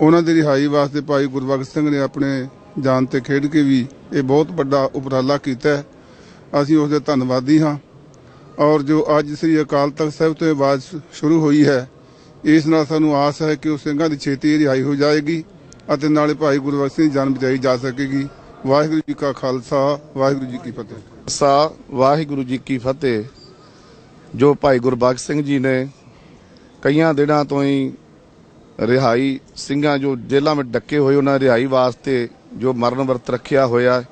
S8: ਉਹਨਾਂ ਦੀ ਰਿਹਾਈ ਵਾਸਤੇ ਭਾਈ ਗੁਰਬਖਸ਼ ਸਿੰਘ ਨੇ ਆਪਣੇ ਜਾਨ ਤੇ ਖੇਡ ਕੇ ਵੀ ਇਹ ਬਹੁਤ ਵੱਡਾ ਉਪਰਾਲਾ ਕੀਤਾ ਅਸੀਂ ਉਸ ਦੇ ਧੰਨਵਾਦੀ ਹਾਂ। ਔਰ ਜੋ ਅੱਜ ਸ੍ਰੀ ਅਕਾਲ ਤਖਤ ਸਾਹਿਬ ਤੋਂ ਇਹ ਆਵਾਜ਼ ਸ਼ੁਰੂ ਹੋਈ ਹੈ ਇਸ ਨਾਲ ਸਾਨੂੰ ਆਸ ਹੈ ਕਿ ਉਹ ਸਿੰਘਾਂ ਦੀ ਛੇਤੀ ਰਿਹਾਈ ਹੋ ਜਾਏਗੀ ਅਤੇ ਨਾਲੇ ਭਾਈ ਗੁਰਬਖਸ਼ ਸਿੰਘ ਦੀ ਜਾਨ ਬਚਾਈ ਜਾ ਸਕੇਗੀ। ਵਾਹਿਗੁਰੂ ਜੀ ਕਾ ਖਾਲਸਾ, ਵਾਹਿਗੁਰੂ ਜੀ ਕੀ ਫਤਿਹ।
S9: ਸਾ ਵਾਹਿਗੁਰੂ ਜੀ ਕੀ ਫਤਿਹ। ਜੋ ਭਾਈ ਗੁਰਬਖਸ਼ ਸਿੰਘ ਜੀ ਨੇ ਕਈਆਂ ਦਿਨਾਂ ਤੋਂ ਹੀ ਰਿਹਾਈ, ਸਿੰਘਾਂ ਜੋ ਜੇਲ੍ਹਾਂ ਵਿੱਚ ਡੱਕੇ ਹੋਏ, ਉਹਨਾਂ ਰਿਹਾਈ ਵਾਸਤੇ ਜੋ ਮਰਨ ਵਰਤ ਰੱਖਿਆ ਹੋਇਆ,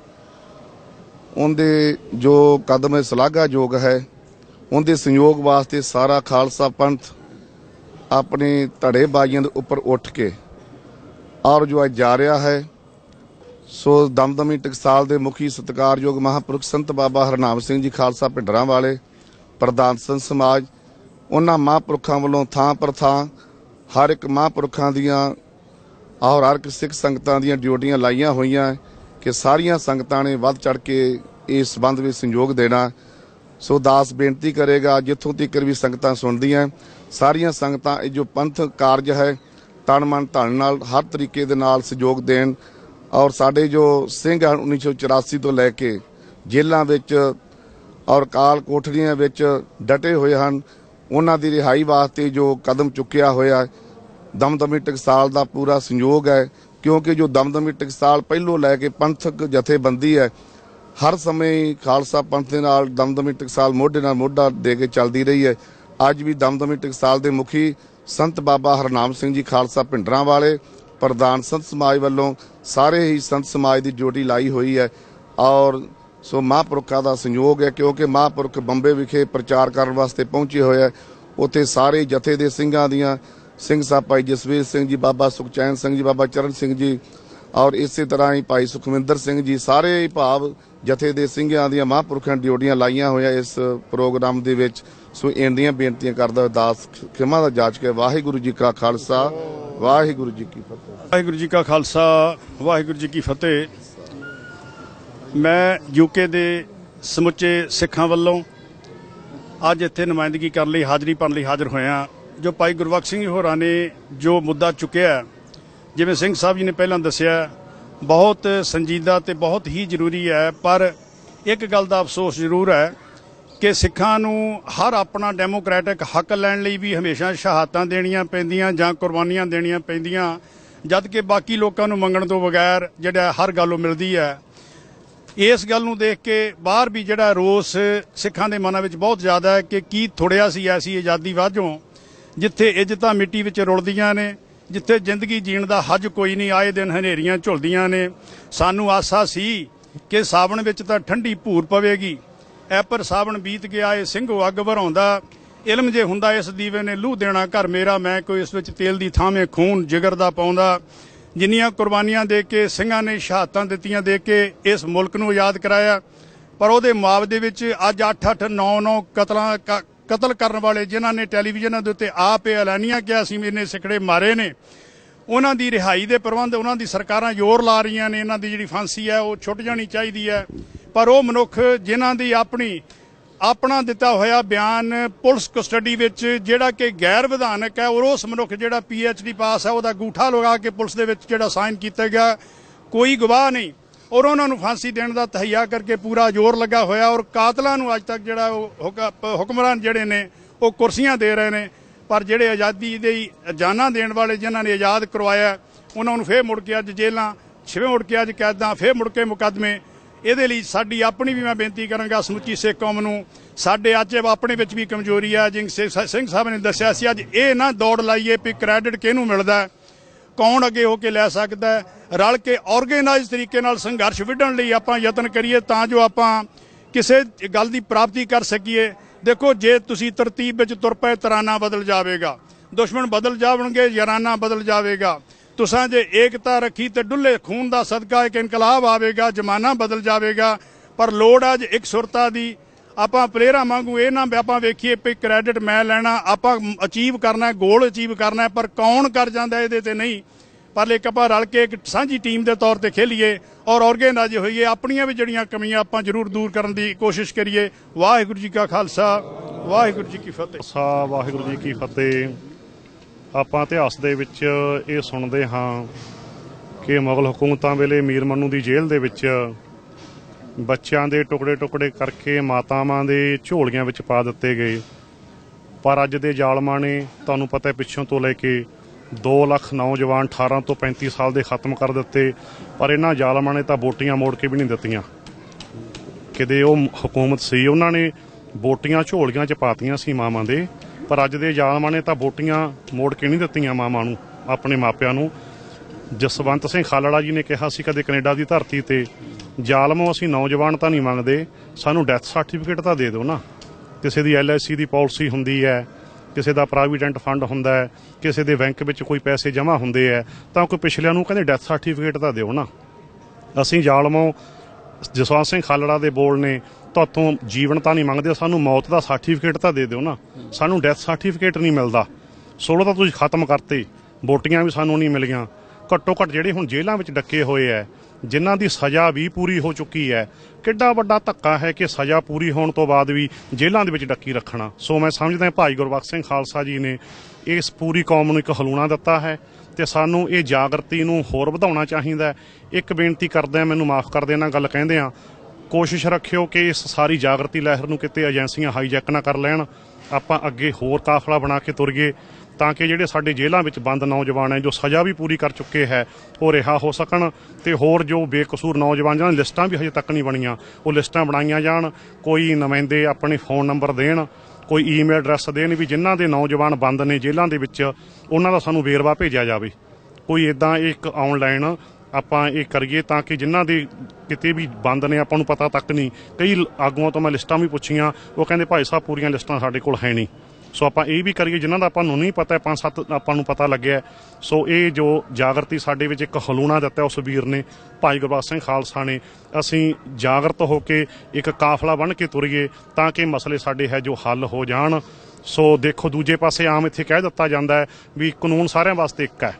S9: ਉਹਦੇ ਜੋ ਕਦਮ ਸ਼ਲਾਘਾਯੋਗ ਹੈ, ਉਹਦੇ ਸੰਯੋਗ ਵਾਸਤੇ ਸਾਰਾ ਖਾਲਸਾ ਪੰਥ ਆਪਣੇ ਧੜੇਬਾਜ਼ੀਆਂ ਦੇ ਉੱਪਰ ਉੱਠ ਕੇ ਔਰ ਜੋ ਅੱਜ ਜਾ ਰਿਹਾ ਹੈ। ਸੋ ਦਮਦਮੀ ਟਕਸਾਲ ਦੇ ਮੁਖੀ ਸਤਿਕਾਰਯੋਗ ਮਹਾਂਪੁਰਖ ਸੰਤ ਬਾਬਾ ਹਰਨਾਮ ਸਿੰਘ ਜੀ ਖਾਲਸਾ ਭਿੰਡਰਾਂ ਵਾਲੇ, ਪ੍ਰਧਾਨ ਸੰਤ ਸਮਾਜ, ਉਹਨਾਂ ਮਹਾਂਪੁਰਖਾਂ ਵੱਲੋਂ ਥਾਂ ਪਰ ਥਾਂ ਹਰ ਇੱਕ ਮਹਾਂਪੁਰਖਾਂ ਦੀਆਂ ਔਰ ਹਰ ਇੱਕ ਸਿੱਖ ਸੰਗਤਾਂ ਦੀਆਂ ਡਿਊਟੀਆਂ ਲਾਈਆਂ ਹੋਈਆਂ ਕਿ ਸਾਰੀਆਂ ਸੰਗਤਾਂ ਨੇ ਵੱਧ ਚੜ ਕੇ ਇਸ ਸੰਬੰਧ ਵਿੱਚ ਸੰਯੋਗ ਦੇਣਾ। ਸੋ ਦਾਸ ਬੇਨਤੀ ਕਰੇਗਾ, ਜਿੱਥੋਂ ਤੱਕ ਵੀ ਸੰਗਤਾਂ ਸੁਣਦੀਆਂ ਸਾਰੀਆਂ ਸੰਗਤਾਂ ਇਹ ਜੋ ਪੰਥ ਕਾਰਜ ਹੈ, ਤਨ ਮਨ ਧਨ ਨਾਲ ਹਰ ਤਰੀਕੇ ਦੇ ਨਾਲ ਸਹਿਯੋਗ ਦੇਣ ਔਰ ਸਾਡੇ ਜੋ ਸਿੰਘ ਹਨ 1984 ਤੋਂ ਲੈ ਕੇ ਜੇਲ੍ਹਾਂ ਵਿੱਚ ਔਰ ਕਾਲ ਕੋਠੜੀਆਂ ਵਿੱਚ ਡਟੇ ਹੋਏ ਹਨ, ਉਹਨਾਂ ਦੀ ਰਿਹਾਈ ਵਾਸਤੇ ਜੋ ਕਦਮ ਚੁੱਕਿਆ ਹੋਇਆ, ਦਮਦਮੀ ਟਕਸਾਲ ਦਾ ਪੂਰਾ ਸੰਯੋਗ ਹੈ, ਕਿਉਂਕਿ ਜੋ ਦਮਦਮੀ ਟਕਸਾਲ ਪਹਿਲੋਂ ਲੈ ਕੇ ਪੰਥਕ ਜਥੇਬੰਦੀ ਹੈ, ਹਰ ਸਮੇਂ ਖਾਲਸਾ ਪੰਥ ਦੇ ਨਾਲ ਦਮਦਮੀ ਟਕਸਾਲ ਮੋਢੇ ਨਾਲ ਮੋਢਾ ਦੇ ਕੇ ਚੱਲਦੀ ਰਹੀ ਹੈ। ਅੱਜ ਵੀ ਦਮਦਮੀ ਟਕਸਾਲ ਦੇ ਮੁਖੀ ਸੰਤ ਬਾਬਾ ਹਰਨਾਮ ਸਿੰਘ ਜੀ ਖਾਲਸਾ ਭਿੰਡਰਾਂ ਵਾਲੇ ਪ੍ਰਧਾਨ ਸੰਤ ਸਮਾਜ ਵੱਲੋਂ ਸਾਰੇ ਹੀ ਸੰਤ ਸਮਾਜ ਦੀ ਡਿਊਟੀ ਲਾਈ ਹੋਈ ਹੈ ਔਰ ਸੋ ਮਹਾਂਪੁਰਖਾਂ ਦਾ ਸੰਯੋਗ ਹੈ ਕਿਉਂਕਿ ਮਹਾਂਪੁਰਖ ਬੰਬੇ ਵਿਖੇ ਪ੍ਰਚਾਰ ਕਰਨ ਵਾਸਤੇ ਪਹੁੰਚੇ ਹੋਏ ਹੈ। ਉੱਥੇ ਸਾਰੇ ਜਥੇ ਦੇ ਸਿੰਘਾਂ ਦੀਆਂ ਸਿੰਘ ਸਾਹਿਬ ਭਾਈ ਜਸਵੀਰ ਸਿੰਘ ਜੀ, ਬਾਬਾ ਸੁਖਚੈਨ ਸਿੰਘ ਜੀ, ਬਾਬਾ ਚਰਨ ਸਿੰਘ ਜੀ ਔਰ ਇਸੇ ਤਰ੍ਹਾਂ ਹੀ ਭਾਈ ਸੁਖਵਿੰਦਰ ਸਿੰਘ ਜੀ, ਸਾਰੇ ਹੀ ਭਾਵ ਜਥੇ ਦੇ ਸਿੰਘਾਂ ਦੀਆਂ ਮਹਾਂਪੁਰਖਾਂ ਡਿਊਟੀਆਂ ਲਾਈਆਂ ਹੋਈਆਂ ਇਸ ਪ੍ਰੋਗਰਾਮ ਦੇ ਵਿੱਚ। ਸੋ ਇੰਦੀਆਂ ਬੇਨਤੀਆਂ ਕਰਦਾ ਦਾਸ ਖਿਮਾ ਦਾ ਜਾਚ ਕੇ ਵਾਹਿਗੁਰੂ ਜੀ ਕਾ ਖਾਲਸਾ, ਵਾਹਿਗੁਰੂ ਜੀ ਕੀ ਫਤਿਹ।
S10: ਵਾਹਿਗੁਰੂ ਜੀ ਕਾ ਖਾਲਸਾ, ਵਾਹਿਗੁਰੂ ਜੀ ਕੀ ਫਤਿਹ। ਮੈਂ ਯੂਕੇ ਦੇ ਸਮੁੱਚੇ ਸਿੱਖਾਂ ਵੱਲੋਂ ਅੱਜ ਇੱਥੇ ਨੁਮਾਇੰਦਗੀ ਕਰਨ ਲਈ ਹਾਜ਼ਰੀ ਭਰਨ ਲਈ ਹਾਜ਼ਰ ਹੋਇਆ ਜੋ ਭਾਈ ਗੁਰਬਖਸ਼ ਸਿੰਘ ਹੋਰਾਂ ਨੇ ਜੋ ਮੁੱਦਾ ਚੁੱਕਿਆ, ਜਿਵੇਂ ਸਿੰਘ ਸਾਹਿਬ ਜੀ ਨੇ ਪਹਿਲਾਂ ਦੱਸਿਆ ਬਹੁਤ ਸੰਜੀਦਾ ਤੇ ਬਹੁਤ ਹੀ ਜ਼ਰੂਰੀ ਹੈ, ਪਰ ਇੱਕ ਗੱਲ ਦਾ ਅਫਸੋਸ ਜ਼ਰੂਰ ਹੈ ਕਿ ਸਿੱਖਾਂ ਨੂੰ ਹਰ ਆਪਣਾ ਡੈਮੋਕ੍ਰੈਟਿਕ ਹੱਕ ਲੈਣ ਲਈ ਵੀ ਹਮੇਸ਼ਾ ਸ਼ਹਾਦਤਾਂ ਦੇਣੀਆਂ ਪੈਂਦੀਆਂ ਜਾਂ ਕੁਰਬਾਨੀਆਂ ਦੇਣੀਆਂ ਪੈਂਦੀਆਂ, ਜਦ ਕਿ ਬਾਕੀ ਲੋਕਾਂ ਨੂੰ ਮੰਗਣ ਤੋਂ ਬਗੈਰ ਜਿਹੜਾ ਹਰ ਗੱਲੋਂ ਮਿਲਦੀ ਹੈ। ਇਸ ਗੱਲ ਨੂੰ ਦੇਖ ਕੇ ਬਾਹਰ ਵੀ ਜਿਹੜਾ ਰੋਸ ਸਿੱਖਾਂ ਦੇ ਮਨਾਂ ਵਿੱਚ ਬਹੁਤ ਜ਼ਿਆਦਾ ਹੈ ਕਿ ਕੀ ਥੋੜਿਆ ਸੀ ਐਸੀ ਆਜ਼ਾਦੀ ਵਾਜੋਂ, ਜਿੱਥੇ ਇੱਜ਼ਤਾਂ ਮਿੱਟੀ ਵਿੱਚ ਰੁਲਦੀਆਂ ਨੇ ਜਿੱਥੇ ਜ਼ਿੰਦਗੀ ਜੀਣ ਦਾ ਹੱਜ ਕੋਈ ਨਹੀਂ, ਆਏ ਦਿਨ ਹਨੇਰੀਆਂ ਝੁਲਦੀਆਂ ਨੇ। ਸਾਨੂੰ ਆਸਾ ਸੀ ਕਿ ਸਾਵਣ ਵਿੱਚ ਤਾਂ ਠੰਡੀ ਭੂਰ ਪਵੇਗੀ। ਐ ਪਰ ਸਾਵਣ ਬੀਤ ਗਿਆ ਏ ਸਿੰਘੋ ਅੱਗ ਭਰਾਉਂਦਾ ਇਲਮ ਜੇ ਹੁੰਦਾ ਇਸ ਦੀਵੇ ਨੇ ਲੂ ਦੇਣਾ ਘਰ ਮੇਰਾ, ਮੈਂ ਕੋਈ ਇਸ ਵਿੱਚ ਤੇਲ ਦੀ ਥਾਵੇਂ ਖੂਨ ਜਿਗਰ ਦਾ ਪਾਉਂਦਾ। ਜਿੰਨੀਆਂ ਕੁਰਬਾਨੀਆਂ ਦੇ ਕੇ, ਸਿੰਘਾਂ ਨੇ ਸ਼ਹਾਦਤਾਂ ਦਿੱਤੀਆਂ ਦੇ ਕੇ ਇਸ ਮੁਲਕ ਨੂੰ ਆਜ਼ਾਦ ਕਰਾਇਆ। ਪਰ ਉਹਦੇ ਮੁਆਵਜ਼ੇ ਵਿੱਚ ਅੱਜ 8-8 9-9 ਕਤਲਾਂ ਕ- ਕਤਲ ਕਰਨ ਵਾਲੇ ਜਿਨ੍ਹਾਂ ਨੇ ਟੈਲੀਵਿਜ਼ਨਾਂ ਦੇ ਉੱਤੇ ਆਪ ਇਹ ਐਲਾਨੀਆਂ ਕਿਹਾ ਸੀ ਮੇਰੇ ਸਿਕੜੇ ਮਾਰੇ ਨੇ। ਉਹਨਾਂ ਦੀ ਰਿਹਾਈ ਦੇ ਪ੍ਰਬੰਧ, ਉਹਨਾਂ ਦੀ ਸਰਕਾਰਾਂ ਜ਼ੋਰ ਲਾ ਰਹੀਆਂ ਨੇ, ਇਹਨਾਂ ਦੀ ਜਿਹੜੀ ਫਾਂਸੀ ਹੈ, ਉਹ ਛੁੱਟ ਜਾਣੀ ਚਾਹੀਦੀ ਹੈ। ਪਰ ਉਹ ਮਨੁੱਖ ਜਿਨ੍ਹਾਂ ਦੀ ਆਪਣੀ, ਆਪਣਾ ਦਿੱਤਾ ਹੋਇਆ ਬਿਆਨ ਪੁਲਿਸ ਕਸਟਡੀ ਵਿੱਚ, ਜਿਹੜਾ ਕਿ ਗੈਰ ਵਿਧਾਨਕ ਹੈ, ਔਰ ਉਸ ਮਨੁੱਖ ਜਿਹੜਾ ਡੀ ਪਾਸ ਹੈ, ਉਹਦਾ ਗੂਠਾ ਲਗਾ ਕੇ ਪੁਲਿਸ ਦੇ ਵਿੱਚ ਜਿਹੜਾ ਸਾਈਨ ਕੀਤਾ ਗਿਆ, ਕੋਈ ਗਵਾਹ ਨਹੀਂ। ਔਰ ਉਹਨਾਂ ਨੂੰ ਫਾਂਸੀ ਦੇਣ ਦਾ ਤਹਈਆ ਕਰਕੇ ਪੂਰਾ ਜ਼ੋਰ ਲੱਗਾ ਹੋਇਆ ਔਰ ਕਾਤਲਾਂ ਨੂੰ ਅੱਜ ਤੱਕ ਜਿਹੜਾ ਉਹ ਹੁਕ- ਹੁਕਮਰਾਨ ਜਿਹੜੇ ਨੇ, ਉਹ ਕੁਰਸੀਆਂ ਦੇ ਰਹੇ ਨੇ। ਪਰ ਜਿਹੜੇ ਆਜ਼ਾਦੀ ਦੇ ਜਾਨਾਂ ਦੇਣ ਵਾਲੇ ਜਿਨ੍ਹਾਂ ਨੇ ਆਜ਼ਾਦ ਕਰਵਾਇਆ, ਉਹਨਾਂ ਨੂੰ ਫੇਰ ਮੁੜ ਕੇ ਅੱਜ ਜੇਲ੍ਹਾਂ, ਛੇਵੇਂ ਮੁੜ ਕੇ ਅੱਜ ਕੈਦਾਂ, ਫੇਰ ਮੁੜ ਕੇ ਮੁਕੱਦਮੇ। ਇਹਦੇ ਲਈ ਸਾਡੀ ਆਪਣੀ ਵੀ ਮੈਂ ਬੇਨਤੀ ਕਰਾਂਗਾ ਸਮੁੱਚੀ ਸਿੱਖ ਕੌਮ ਨੂੰ, ਸਾਡੇ ਅੱਜ ਆਪਣੇ ਵਿੱਚ ਵੀ ਕਮਜ਼ੋਰੀ ਆ। ਜਿੰਗ ਸਿੰਘ ਸਿੰਘ ਸਾਹਿਬ ਨੇ ਦੱਸਿਆ ਸੀ, ਅੱਜ ਇਹ ਨਾ ਦੌੜ ਲਾਈਏ ਵੀ ਕ੍ਰੈਡਿਟ ਕਿਹਨੂੰ ਮਿਲਦਾ। ਕੌਣ ਅੱਗੇ ਹੋ ਕੇ ਲੈ ਸਕਦਾ ਰਲ ਕੇ ਆਰਗੇਨਾਈਜ਼ ਤਰੀਕੇ ਨਾਲ ਸੰਘਰਸ਼ ਵਿੱਢਣ ਲਈ ਆਪਾਂ ਯਤਨ ਕਰੀਏ ਤਾਂ ਜੋ ਆਪਾਂ ਕਿਸੇ ਗੱਲ ਦੀ ਪ੍ਰਾਪਤੀ ਕਰ ਸਕੀਏ। ਦੇਖੋ, ਜੇ ਤੁਸੀਂ ਤਰਤੀਬ ਵਿੱਚ ਤੁਰ ਪਏ, ਤਰਾਨਾ ਬਦਲ ਜਾਵੇਗਾ। ਦੁਸ਼ਮਣ ਬਦਲ ਜਾਵਣਗੇ, ਯਾਰਾਨਾ ਬਦਲ ਜਾਵੇਗਾ। ਤੁਸਾਂ ਜੇ ਏਕਤਾ ਰੱਖੀ ਤੇ ਡੁੱਲੇ, ਖੂਨ ਦਾ ਸਦਕਾ ਇੱਕ ਇਨਕਲਾਬ ਆਵੇਗਾ, ਜ਼ਮਾਨਾ ਬਦਲ ਜਾਵੇਗਾ। ਪਰ ਲੋੜ ਅੱਜ ਇੱਕ ਸੁਰਤਾ ਦੀ ਆਪਾਂ ਪਲੇਅਰਾਂ ਵਾਂਗੂ ਇਹ ਨਾ ਵੀ ਆਪਾਂ ਵੇਖੀਏ ਵੀ ਕ੍ਰੈਡਿਟ ਮੈਂ ਲੈਣਾ, ਆਪਾਂ ਅਚੀਵ ਕਰਨਾ ਗੋਲ ਅਚੀਵ ਕਰਨਾ ਪਰ ਕੌਣ ਕਰ ਜਾਂਦਾ ਇਹਦੇ ਤੇ ਨਹੀਂ। ਪਰ ਇੱਕ ਆਪਾਂ ਰਲ ਕੇ ਇੱਕ ਸਾਂਝੀ ਟੀਮ ਦੇ ਤੌਰ ਤੇ ਖੇਲੀਏ ਔਰ ਆਰਗੇਨਾਈਜ਼ ਹੋਈਏ, ਆਪਣੀਆਂ ਵੀ ਜਿਹੜੀਆਂ ਕਮੀਆਂ ਆਪਾਂ ਜ਼ਰੂਰ ਦੂਰ ਕਰਨ ਦੀ ਕੋਸ਼ਿਸ਼ ਕਰੀਏ। ਵਾਹਿਗੁਰੂ ਜੀ ਕਾ ਖਾਲਸਾ, ਵਾਹਿਗੁਰੂ ਜੀ ਕੀ ਫਤਿਹ।
S2: ਸਾ ਵਾਹਿਗੁਰੂ ਜੀ ਕੀ ਫਤਿਹ। ਆਪਾਂ ਇਤਿਹਾਸ ਦੇ ਵਿੱਚ ਇਹ ਸੁਣਦੇ ਹਾਂ ਕਿ ਮੁਗਲ ਹਕੂਮਤਾਂ ਵੇਲੇ ਮੀਰ ਮੰਨੂ ਦੀ ਜੇਲ੍ਹ ਦੇ ਵਿੱਚ ਬੱਚਿਆਂ ਦੇ ਟੁਕੜੇ ਟੁਕੜੇ ਕਰਕੇ ਮਾਤਾਵਾਂ ਦੇ ਝੋਲੀਆਂ ਵਿੱਚ ਪਾ ਦਿੱਤੇ ਗਏ। ਪਰ ਅੱਜ ਦੇ ਜ਼ਾਲਮਾਂ ਨੇ ਤੁਹਾਨੂੰ ਪਤਾ ਹੈ ਪਿੱਛੋਂ ਤੋਂ ਲੈ ਕੇ 2 ਲੱਖ ਨੌਜਵਾਨ 18 ਤੋਂ 35 ਸਾਲ ਦੇ ਖਤਮ ਕਰ ਦਿੱਤੇ, ਪਰ ਇਹਨਾਂ ਜ਼ਾਲਮਾਂ ਨੇ ਤਾਂ ਵੋਟੀਆਂ ਮੋੜ ਕੇ ਵੀ ਨਹੀਂ ਦਿੱਤੀਆਂ। ਕਿਤੇ ਉਹ ਹਕੂਮਤ ਸੀ, ਉਹਨਾਂ ਨੇ ਵੋਟੀਆਂ ਝੋਲੀਆਂ 'ਚ ਪਾਤੀਆਂ ਸੀ ਮਾਵਾਂ ਦੇ, ਪਰ ਅੱਜ ਦੇ ਜ਼ਾਲਮਾਂ ਨੇ ਤਾਂ ਵੋਟੀਆਂ ਮੋੜ ਕੇ ਨਹੀਂ ਦਿੱਤੀਆਂ ਮਾਵਾਂ ਨੂੰ, ਆਪਣੇ ਮਾਪਿਆਂ ਨੂੰ। ਜਸਵੰਤ ਸਿੰਘ ਖਾਲੜਾ ਜੀ ਨੇ ਕਿਹਾ ਸੀ ਕਦੇ ਕੈਨੇਡਾ ਦੀ ਧਰਤੀ ਤੇ ਜ਼ਾਲਮੋ ਅਸੀਂ ਨੌਜਵਾਨ ਤਾਂ ਨਹੀਂ ਮੰਗਦੇ, ਸਾਨੂੰ ਡੈਥ ਸਰਟੀਫਿਕੇਟ ਤਾਂ ਦੇ ਦਿਓ ਨਾ। ਕਿਸੇ ਦੀ ਐਲਆਈਸੀ ਦੀ ਪਾਲਿਸੀ ਹੁੰਦੀ ਹੈ, ਕਿਸੇ ਦਾ ਪ੍ਰੋਵੀਡੈਂਟ ਫੰਡ ਹੁੰਦਾ ਹੈ, ਕਿਸੇ ਦੇ ਬੈਂਕ ਵਿੱਚ ਕੋਈ ਪੈਸੇ ਜਮ੍ਹਾਂ ਹੁੰਦੇ ਹੈ, ਤਾਂ ਕੋਈ ਪਿਛਲਿਆਂ ਨੂੰ ਕਹਿੰਦੇ ਡੈਥ ਸਰਟੀਫਿਕੇਟ ਤਾਂ ਦਿਓ ਨਾ। ਅਸੀਂ ਜ਼ਾਲਮੋ ਜਸਵੰਤ ਸਿੰਘ ਖਾਲੜਾ ਦੇ ਬੋਲ ਨੇ ਤੁਹਾਤੋਂ ਜੀਵਨ ਤਾਂ ਨਹੀਂ ਮੰਗਦੇ, ਸਾਨੂੰ ਮੌਤ ਦਾ ਸਰਟੀਫਿਕੇਟ ਤਾਂ ਦੇ ਦਿਓ ਨਾ। ਸਾਨੂੰ ਡੈਥ ਸਰਟੀਫਿਕੇਟ ਨਹੀਂ ਮਿਲਦਾ। 16 ਤਾਂ ਤੁਸੀਂ ਖਤਮ ਕਰਤੇ, ਵੋਟੀਆਂ ਵੀ ਸਾਨੂੰ ਨਹੀਂ ਮਿਲੀਆਂ। ਘੱਟੋ ਘੱਟ ਜਿਹੜੇ ਹੁਣ ਜੇਲ੍ਹਾਂ ਵਿੱਚ ਡੱਕੇ ਹੋਏ ਐ ਜਿਨ੍ਹਾਂ ਦੀ ਸਜ਼ਾ ਵੀ ਪੂਰੀ ਹੋ ਚੁੱਕੀ ਹੈ। ਕਿੱਡਾ ਵੱਡਾ ਧੱਕਾ ਹੈ ਕਿ ਸਜ਼ਾ ਪੂਰੀ ਹੋਣ ਤੋਂ ਬਾਅਦ ਵੀ ਜੇਲ੍ਹਾਂ ਦੇ ਵਿੱਚ ਡੱਕੀ ਰੱਖਣਾ। ਸੋ ਮੈਂ ਸਮਝਦਾ ਭਾਈ ਗੁਰਬਖਸ਼ ਸਿੰਘ ਖਾਲਸਾ ਜੀ ਨੇ ਇਸ ਪੂਰੀ ਕੌਮ ਨੂੰ ਇੱਕ ਹਲੂਣਾ ਦਿੱਤਾ ਹੈ ਤੇ ਸਾਨੂੰ ਇਹ ਜਾਗਰਤੀ ਨੂੰ ਹੋਰ ਵਧਾਉਣਾ ਚਾਹੀਦਾ ਇੱਕ ਬੇਨਤੀ ਕਰਦਿਆਂ ਮੈਨੂੰ ਮਾਫ ਕਰ ਦੇਣਾ, ਗੱਲ ਕਹਿੰਦੇ ਆ ਕੋਸ਼ਿਸ਼ ਰੱਖਿਓ ਕਿ ਇਸ ਸਾਰੀ ਜਾਗਰਤੀ ਲਹਿਰ ਨੂੰ ਕਿਤੇ ਏਜੰਸੀਆਂ ਹਾਈਜੈਕ ਨਾ ਕਰ ਲੈਣ। ਆਪਾਂ ਅੱਗੇ ਹੋਰ ਕਾਫਲਾ ਬਣਾ ਕੇ ਤੁਰੀਏ। ਤਾਂ ਕਿ ਜਿਹੜੇ ਸਾਡੇ ਜੇਲ੍ਹਾਂ ਵਿੱਚ ਬੰਦ ਨੌਜਵਾਨ ਹੈ, ਜੋ ਸਜ਼ਾ ਵੀ ਪੂਰੀ ਕਰ ਚੁੱਕੇ ਹੈ, ਉਹ ਰਿਹਾ ਹੋ ਸਕਣ ਤੇ ਹੋਰ ਜੋ ਬੇਕਸੂਰ ਨੌਜਵਾਨ ਜਿਹਨਾਂ ਦੀਆਂ ਲਿਸਟਾਂ ਵੀ ਹਜੇ ਤੱਕ ਨਹੀਂ ਬਣੀਆਂ, ਉਹ ਲਿਸਟਾਂ ਬਣਾਈਆਂ ਜਾਣ, ਕੋਈ ਨੁਮਾਇੰਦੇ ਆਪਣੇ ਫੋਨ ਨੰਬਰ ਦੇਣ, ਕੋਈ ਈਮੇਲ ਐਡਰੈਸ ਦੇਣ ਵੀ ਜਿਨ੍ਹਾਂ ਦੇ ਨੌਜਵਾਨ ਬੰਦ ਨੇ ਜੇਲ੍ਹਾਂ ਦੇ ਵਿੱਚ, ਉਹਨਾਂ ਦਾ ਸਾਨੂੰ ਵੇਰਵਾ ਭੇਜਿਆ ਜਾਵੇ। ਕੋਈ ਇਦਾਂ ਇੱਕ ਆਨਲਾਈਨ ਆਪਾਂ ਇਹ ਕਰੀਏ ਤਾਂ ਕਿ ਜਿਨ੍ਹਾਂ ਦੇ ਕਿਤੇ ਵੀ ਬੰਦ ਨੇ, ਆਪਾਂ ਨੂੰ ਪਤਾ ਤੱਕ ਨਹੀਂ। ਕਈ ਆਗੂਆਂ ਤੋਂ ਮੈਂ ਲਿਸਟਾਂ ਵੀ ਪੁੱਛੀਆਂ, ਉਹ ਕਹਿੰਦੇ, ਭਾਈ ਸਾਹਿਬ, ਪੂਰੀਆਂ ਲਿਸਟਾਂ ਸਾਡੇ ਕੋਲ ਹੈ ਨਹੀਂ। ਸੋ ਆਪਾਂ ਇਹ ਵੀ ਕਰੀਏ ਜਿਨ੍ਹਾਂ ਦਾ ਆਪਾਂ ਨੂੰ ਨਹੀਂ ਪਤਾ ਹੈ, ਪੰਜ ਸੱਤ ਆਪਾਂ ਨੂੰ ਪਤਾ ਲੱਗਿਆ ਸੋ ਇਹ ਜੋ ਜਾਗਰਤੀ ਸਾਡੇ ਵਿੱਚ ਇੱਕ ਹਲੂਣਾ ਦਿੱਤਾ ਉਸ ਵੀਰ ਨੇ ਭਾਈ ਗੁਰਬਖਸ਼ ਸਿੰਘ ਖਾਲਸਾ ਨੇ ਅਸੀਂ ਜਾਗਰਤ ਹੋ ਕੇ ਇੱਕ ਕਾਫਲਾ ਬਣ ਕੇ ਤੁਰੀਏ ਤਾਂ ਕਿ ਮਸਲੇ ਸਾਡੇ ਹੈ ਜੋ ਹੱਲ ਹੋ ਜਾਣ। ਸੋ ਦੇਖੋ ਦੂਜੇ ਪਾਸੇ ਆਮ ਇੱਥੇ ਕਹਿ ਦਿੱਤਾ ਜਾਂਦਾ ਹੈ ਵੀ ਕਾਨੂੰਨ ਸਾਰਿਆਂ ਵਾਸਤੇ ਇੱਕ ਹੈ।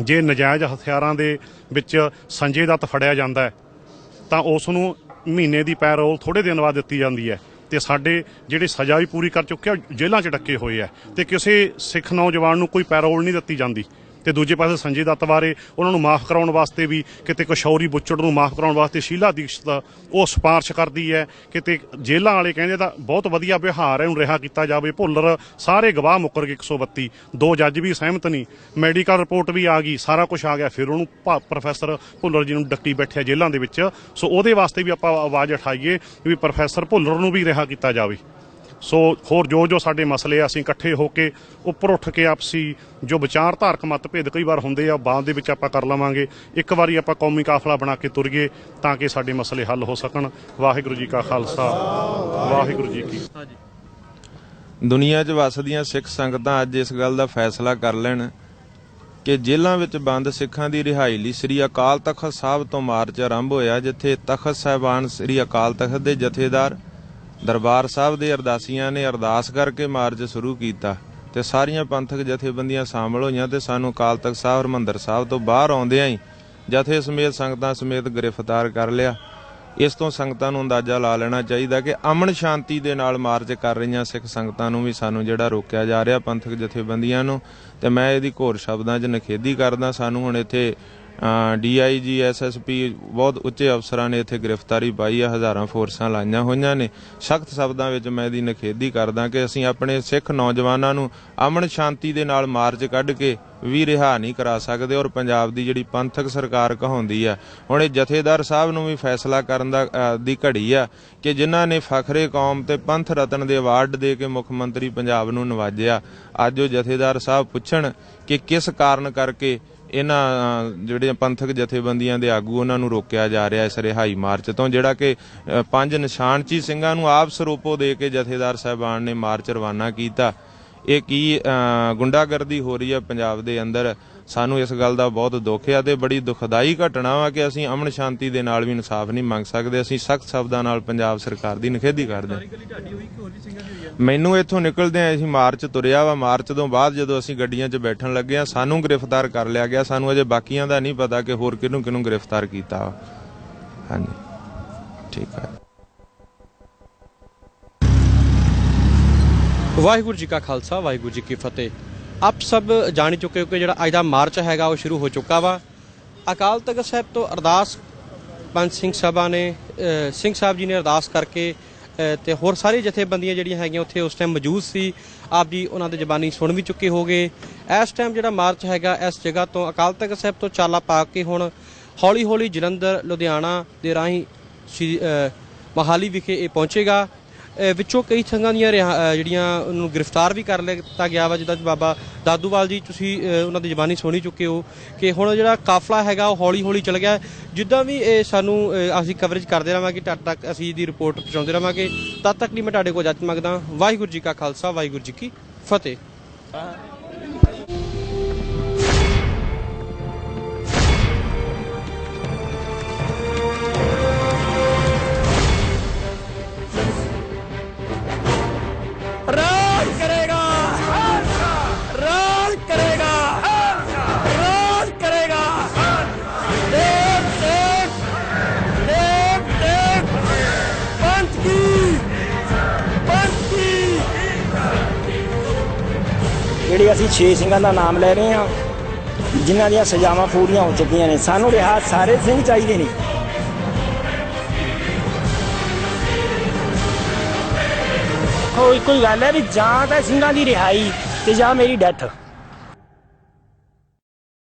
S2: ਜੇ ਨਜਾਇਜ਼ ਹਥਿਆਰਾਂ ਦੇ ਵਿੱਚ ਸੰਜੇ ਦੱਤ ਫੜਿਆ ਜਾਂਦਾ ਹੈ ਤਾਂ ਉਸ ਨੂੰ ਮਹੀਨੇ ਦੀ ਪੈਰੋਲ ਥੋੜੇ ਦਿਨ ਬਾਅਦ ਦਿੱਤੀ ਜਾਂਦੀ ਹੈ। ਤੇ ਸਾਡੇ ਜਿਹੜੇ ਸਜ਼ਾ ਵੀ ਪੂਰੀ ਕਰ ਚੁੱਕੇ ਆ ਜੇਲ੍ਹਾਂ 'ਚ ਡੱਕੇ ਹੋਏ ਆ ਤੇ ਕਿਸੇ ਸਿੱਖ ਨੌਜਵਾਨ ਨੂੰ ਕੋਈ ਪੈਰੋਲ ਨਹੀਂ ਦਿੱਤੀ ਜਾਂਦੀ। ਤੇ ਦੂਜੇ ਪਾਸੇ ਸੰਜੇ ਦੱਤ ਬਾਰੇ ਉਹਨਾਂ ਨੂੰ ਮਾਫ ਕਰਾਉਣ ਵਾਸਤੇ ਵੀ ਕਿਤੇ ਕਸ਼ੌਰੀ ਬੁੱਚੜ ਨੂੰ ਮਾਫ ਕਰਾਉਣ ਵਾਸਤੇ ਸ਼ੀਲਾ ਦੀਕਸ਼ਤ ਉਹ ਸਿਫਾਰਿਸ਼ ਕਰਦੀ ਹੈ। ਕਿਤੇ ਜੇਲ੍ਹਾਂ ਵਾਲੇ ਕਹਿੰਦੇ ਤਾਂ ਬਹੁਤ ਵਧੀਆ ਵਿਹਾਰ ਹੈ ਉਹਨੂੰ ਰਿਹਾ ਕੀਤਾ ਜਾਵੇ। ਭੁੱਲਰ ਸਾਰੇ ਗਵਾਹ ਮੁੱਕਰ ਗਏ 132 ਦੋ ਜੱਜ ਵੀ ਸਹਿਮਤ ਨਹੀਂ। ਮੈਡੀਕਲ ਰਿਪੋਰਟ ਵੀ ਆ ਗਈ, ਸਾਰਾ ਕੁਝ ਆ ਗਿਆ। ਫਿਰ ਉਹਨੂੰ ਭਾ- ਪ੍ਰੋਫੈਸਰ ਭੁੱਲਰ ਜੀ ਨੂੰ ਡੱਕੀ ਬੈਠਿਆ ਜੇਲ੍ਹਾਂ ਦੇ ਵਿੱਚ। ਸੋ ਉਹਦੇ ਵਾਸਤੇ ਵੀ ਆਪਾਂ ਆਵਾਜ਼ ਉਠਾਈਏ ਵੀ ਪ੍ਰੋਫੈਸਰ ਭੁੱਲਰ ਨੂੰ ਵੀ ਰਿਹਾ ਕੀਤਾ ਜਾਵੇ। ਸੋ ਹੋਰ ਜੋ ਜੋ ਸਾਡੇ ਮਸਲੇ ਆ, ਅਸੀਂ ਇਕੱਠੇ ਹੋ ਕੇ ਉੱਪਰ ਉੱਠ ਕੇ ਆਪਸੀ ਜੋ ਵਿਚਾਰਧਾਰਕ ਮਤਭੇਦ ਕਈ ਵਾਰ ਹੁੰਦੇ ਆ, ਬਾਅਦ ਦੇ ਵਿੱਚ ਆਪਾਂ ਕਰ ਲਵਾਂਗੇ। ਇੱਕ ਵਾਰੀ ਆਪਾਂ ਕੌਮੀ ਕਾਫਲਾ ਬਣਾ ਕੇ ਤੁਰੀਏ ਤਾਂ ਕਿ ਸਾਡੇ ਮਸਲੇ ਹੱਲ ਹੋ ਸਕਣ। ਵਾਹਿਗੁਰੂ ਜੀ ਕਾ ਖਾਲਸਾ, ਵਾਹਿਗੁਰੂ ਜੀ ਕੀ
S5: ਦੁਨੀਆ 'ਚ ਵਸਦੀਆਂ ਸਿੱਖ ਸੰਗਤਾਂ ਅੱਜ ਇਸ ਗੱਲ ਦਾ ਫੈਸਲਾ ਕਰ ਲੈਣ ਕਿ ਜੇਲ੍ਹਾਂ ਵਿੱਚ ਬੰਦ ਸਿੱਖਾਂ ਦੀ ਰਿਹਾਈ ਲਈ ਸ੍ਰੀ ਅਕਾਲ ਤਖਤ ਸਾਹਿਬ ਤੋਂ ਮਾਰਚ ਆਰੰਭ ਹੋਇਆ, ਜਿੱਥੇ ਤਖਤ ਸਾਹਿਬਾਨ ਸ੍ਰੀ ਅਕਾਲ ਤਖਤ ਦੇ ਜਥੇਦਾਰ ਦਰਬਾਰ ਸਾਹਿਬ ਦੇ ਅਰਦਾਸੀਆਂ ਨੇ ਅਰਦਾਸ ਕਰਕੇ ਮਾਰਚ ਸ਼ੁਰੂ ਕੀਤਾ ਤੇ ਸਾਰੀਆਂ ਪੰਥਕ ਜਥੇਬੰਦੀਆਂ ਸ਼ਾਮਲ ਹੋਈਆਂ ਤੇ ਸਾਨੂੰ ਅਕਾਲ ਤਖਤ ਸਾਹਿਬ, ਹਰਿਮੰਦਰ ਸਾਹਿਬ ਤੋਂ ਬਾਹਰ ਆਉਂਦਿਆਂ ਹੀ ਜਥੇ ਸਮੇਤ ਸੰਗਤਾਂ ਸਮੇਤ ਗ੍ਰਿਫਤਾਰ ਕਰ ਲਿਆ। ਇਸ ਤੋਂ ਸੰਗਤਾਂ ਨੂੰ ਅੰਦਾਜ਼ਾ ਲਾ ਲੈਣਾ ਚਾਹੀਦਾ ਕਿ ਅਮਨ ਸ਼ਾਂਤੀ ਦੇ ਨਾਲ ਮਾਰਚ ਕਰ ਰਹੀਆਂ ਸਿੱਖ ਸੰਗਤਾਂ ਨੂੰ ਵੀ ਸਾਨੂੰ ਜਿਹੜਾ ਰੋਕਿਆ ਜਾ ਰਿਹਾ ਪੰਥਕ ਜਥੇਬੰਦੀਆਂ ਨੂੰ। ਤੇ ਮੈਂ ਇਹਦੀ ਘੋਰ ਸ਼ਬਦਾਂ 'ਚ ਨਖੇਦੀ ਕਰਦਾ, ਸਾਨੂੰ ਹੁਣ ਇੱਥੇ ਡੀਆਈਜੀ ਐਸਐਸਪੀ ਬਹੁਤ ਉੱਚੇ ਅਫਸਰਾਂ ਨੇ ਇੱਥੇ ਗ੍ਰਿਫਤਾਰੀ ਪਾਈ ਆ, ਹਜ਼ਾਰਾਂ ਫੋਰਸਾਂ ਲਾਈਆਂ ਹੋਈਆਂ ਨੇ। ਸਖਤ ਸ਼ਬਦਾਂ ਵਿੱਚ ਮੈਂ ਇਹਦੀ ਨਿਖੇਧੀ ਕਰਦਾ ਕਿ ਅਸੀਂ ਆਪਣੇ ਸਿੱਖ ਨੌਜਵਾਨਾਂ ਨੂੰ ਅਮਨ ਸ਼ਾਂਤੀ ਦੇ ਨਾਲ ਮਾਰਚ ਕੱਢ ਕੇ ਵੀ ਰਿਹਾ ਨਹੀਂ ਕਰਾ ਸਕਦੇ ਔਰ ਪੰਜਾਬ ਦੀ ਜਿਹੜੀ ਪੰਥਕ ਸਰਕਾਰ ਕਹਾਉਂਦੀ ਆ, ਹੁਣ ਇਹ ਜਥੇਦਾਰ ਸਾਹਿਬ ਨੂੰ ਵੀ ਫੈਸਲਾ ਕਰਨ ਦਾ ਦੀ ਘੜੀ ਆ ਕਿ ਜਿਨ੍ਹਾਂ ਨੇ ਫਖਰੇ ਕੌਮ ਤੇ ਪੰਥ ਰਤਨ ਦੇ ਅਵਾਰਡ ਦੇ ਕੇ ਮੁੱਖ ਮੰਤਰੀ ਪੰਜਾਬ ਨੂੰ ਨਵਾਜਿਆ, ਅੱਜ ਉਹ ਜਥੇਦਾਰ ਸਾਹਿਬ ਪੁੱਛਣ ਕਿ ਕਿਸ ਕਾਰਨ ਕਰਕੇ ਇਹਨਾਂ ਅ, ਜਿਹੜੀਆਂ ਪੰਥਕ ਜਥੇਬੰਦੀਆਂ ਦੇ ਆਗੂ ਉਹਨਾਂ ਨੂੰ ਰੋਕਿਆ ਜਾ ਰਿਹਾ ਇਸ ਰਿਹਾਈ ਮਾਰਚ ਤੋਂ ਜਿਹੜਾ ਕਿ ਪੰਜ ਨਿਸ਼ਾਨਚੀ ਸਿੰਘਾਂ ਨੂੰ ਆਪ ਸਰੂਪੋ ਦੇ ਕੇ ਜਥੇਦਾਰ ਸਾਹਿਬਾਨ ਨੇ ਮਾਰਚ ਰਵਾਨਾ ਕੀਤਾ। ਇਹ ਕੀ ਅ, ਗੁੰਡਾਗਰਦੀ ਹੋ ਰਹੀ ਹੈ ਪੰਜਾਬ ਦੇ ਅੰਦਰ? ਸਾਨੂੰ ਇਸ ਗੱਲ ਦਾ ਬਹੁਤ ਦੁੱਖ ਹੈ ਤੇ ਬੜੀ ਦੁਖਦਾਈ ਘਟਨਾ ਵਾ ਕਿ ਅਸੀਂ ਅਮਨ ਸ਼ਾਂਤੀ ਦੇ ਨਾਲ ਵੀ ਇਨਸਾਫ ਨਹੀਂ ਮੰਗ ਸਕਦੇ, ਅਸੀਂ ਸਖਤ ਸ਼ਬਦਾਂ ਨਾਲ ਪੰਜਾਬ ਸਰਕਾਰ ਦੀ ਨਿਖੇਧੀ ਕਰਦੇ ਮੈਨੂੰ ਇੱਥੋਂ ਨਿਕਲਦੇ ਆ ਅਸੀਂ ਮਾਰਚ ਤੁਰਿਆ ਵਾ, ਮਾਰਚ ਤੋਂ ਬਾਅਦ ਜਦੋਂ ਅਸੀਂ ਗੱਡੀਆਂ 'ਚ ਬੈਠਣ ਲੱਗੇ ਆ ਸਾਨੂੰ ਗ੍ਰਿਫਤਾਰ ਕਰ ਲਿਆ ਗਿਆ, ਸਾਨੂੰ ਅਜੇ ਬਾਕੀਆਂ ਦਾ ਨਹੀਂ ਪਤਾ ਕਿ ਹੋਰ ਕਿਹਨੂੰ ਕਿਹਨੂੰ ਗ੍ਰਿਫਤਾਰ ਕੀਤਾ ਵਾ। ਹਾਂਜੀ, ਠੀਕ ਹੈ
S11: ਵਾਹਿਗੁਰੂ ਜੀ ਕਾ ਖਾਲਸਾ, ਵਾਹਿਗੁਰੂ ਜੀ ਕੀ ਫਤਿਹ। ਆਪ ਸਭ ਜਾਣ ਚੁੱਕੇ ਹੋ ਕਿ ਜਿਹੜਾ ਅੱਜ ਦਾ ਮਾਰਚ ਹੈਗਾ ਉਹ ਸ਼ੁਰੂ ਹੋ ਚੁੱਕਾ ਵਾ। ਅਕਾਲ ਤਖਤ ਸਾਹਿਬ ਤੋਂ ਅਰਦਾਸ ਪੰਜ ਸਿੰਘ ਸਭਾ ਨੇ ਸਿੰਘ ਸਾਹਿਬ ਜੀ ਨੇ ਅਰਦਾਸ ਕਰਕੇ ਅ, ਤੇ ਹੋਰ ਸਾਰੀ ਜਥੇਬੰਦੀਆਂ ਜਿਹੜੀਆਂ ਹੈਗੀਆਂ ਉੱਥੇ ਉਸ ਟਾਈਮ ਮੌਜੂਦ ਸੀ। ਆਪ ਜੀ ਉਹਨਾਂ ਦੇ ਜ਼ਬਾਨੀ ਸੁਣ ਵੀ ਚੁੱਕੇ ਹੋਗੇ। ਇਸ ਟਾਈਮ ਜਿਹੜਾ ਮਾਰਚ ਹੈਗਾ ਇਸ ਜਗ੍ਹਾ ਤੋਂ ਅਕਾਲ ਤਖਤ ਸਾਹਿਬ ਤੋਂ ਚਾਲਾ ਪਾ ਕੇ ਹੁਣ ਹੌਲੀ ਹੌਲੀ ਜਲੰਧਰ ਲੁਧਿਆਣਾ ਦੇ ਰਾਹੀਂ ਸ਼੍ਰੀ ਮੋਹਾਲੀ ਵਿਖੇ ਇਹ ਪਹੁੰਚੇਗਾ। ਵਿੱਚੋਂ ਕਈ ਸੰਘਾਂ ਦੀਆਂ ਰਿਹਾ- ਜਿਹੜੀਆਂ ਉਹਨੂੰ ਗ੍ਰਿਫਤਾਰ ਵੀ ਕਰ ਲਿੱਤਾ ਗਿਆ ਵਾ, ਜਿੱਦਾਂ ਬਾਬਾ ਦਾਦੂਵਾਲ ਜੀ, ਤੁਸੀਂ ਉਹਨਾਂ ਦੀ ਜ਼ਬਾਨੀ ਸੁਣੀ ਚੁੱਕੇ ਹੋ ਕਿ ਹੁਣ ਜਿਹੜਾ ਕਾਫਲਾ ਹੈਗਾ, ਉਹ ਹੌਲੀ ਹੌਲੀ ਚੱਲ ਗਿਆ। ਜਿੱਦਾਂ ਵੀ ਇਹ ਸਾਨੂੰ ਅਸੀਂ ਕਵਰੇਜ ਕਰਦੇ ਰਹਾਂਗੇ ਤਦ ਤੱਕ ਅਸੀਂ ਇਹਦੀ ਰਿਪੋਰਟ ਪਹੁੰਚਾਉਂਦੇ ਰਹਾਂਗੇ ਤਦ ਤੱਕ ਲਈ ਮੈਂ ਤੁਹਾਡੇ ਕੋਲ ਇਜਾਜ਼ਤ ਮੰਗਦਾ। ਵਾਹਿਗੁਰੂ ਜੀ ਕਾ ਖਾਲਸਾ, ਵਾਹਿਗੁਰੂ ਜੀ ਕੀ ਫਤਿਹ।
S12: 6 ਸਿੰਘਾਂ ਦਾ ਨਾਮ ਲੈ ਰਹੇ ਹਾਂ, ਜਿਨ੍ਹਾਂ ਦੀਆਂ ਸਜ਼ਾਵਾਂ ਪੂਰੀਆਂ ਹੋ ਚੁੱਕੀਆਂ ਨੇ। ਸਾਨੂੰ ਰਿਹਾ ਸਾਰੇ ਸਿੰਘ ਚਾਹੀਦੇ ਨੇ। ਕੋਈ ਕੋਈ ਗੱਲ ਹੈ ਵੀ ਜਾਂ ਤਾਂ ਸਿੰਘਾਂ ਦੀ ਰਿਹਾਈ ਤੇ ਜਾਂ ਮੇਰੀ ਡੈਥ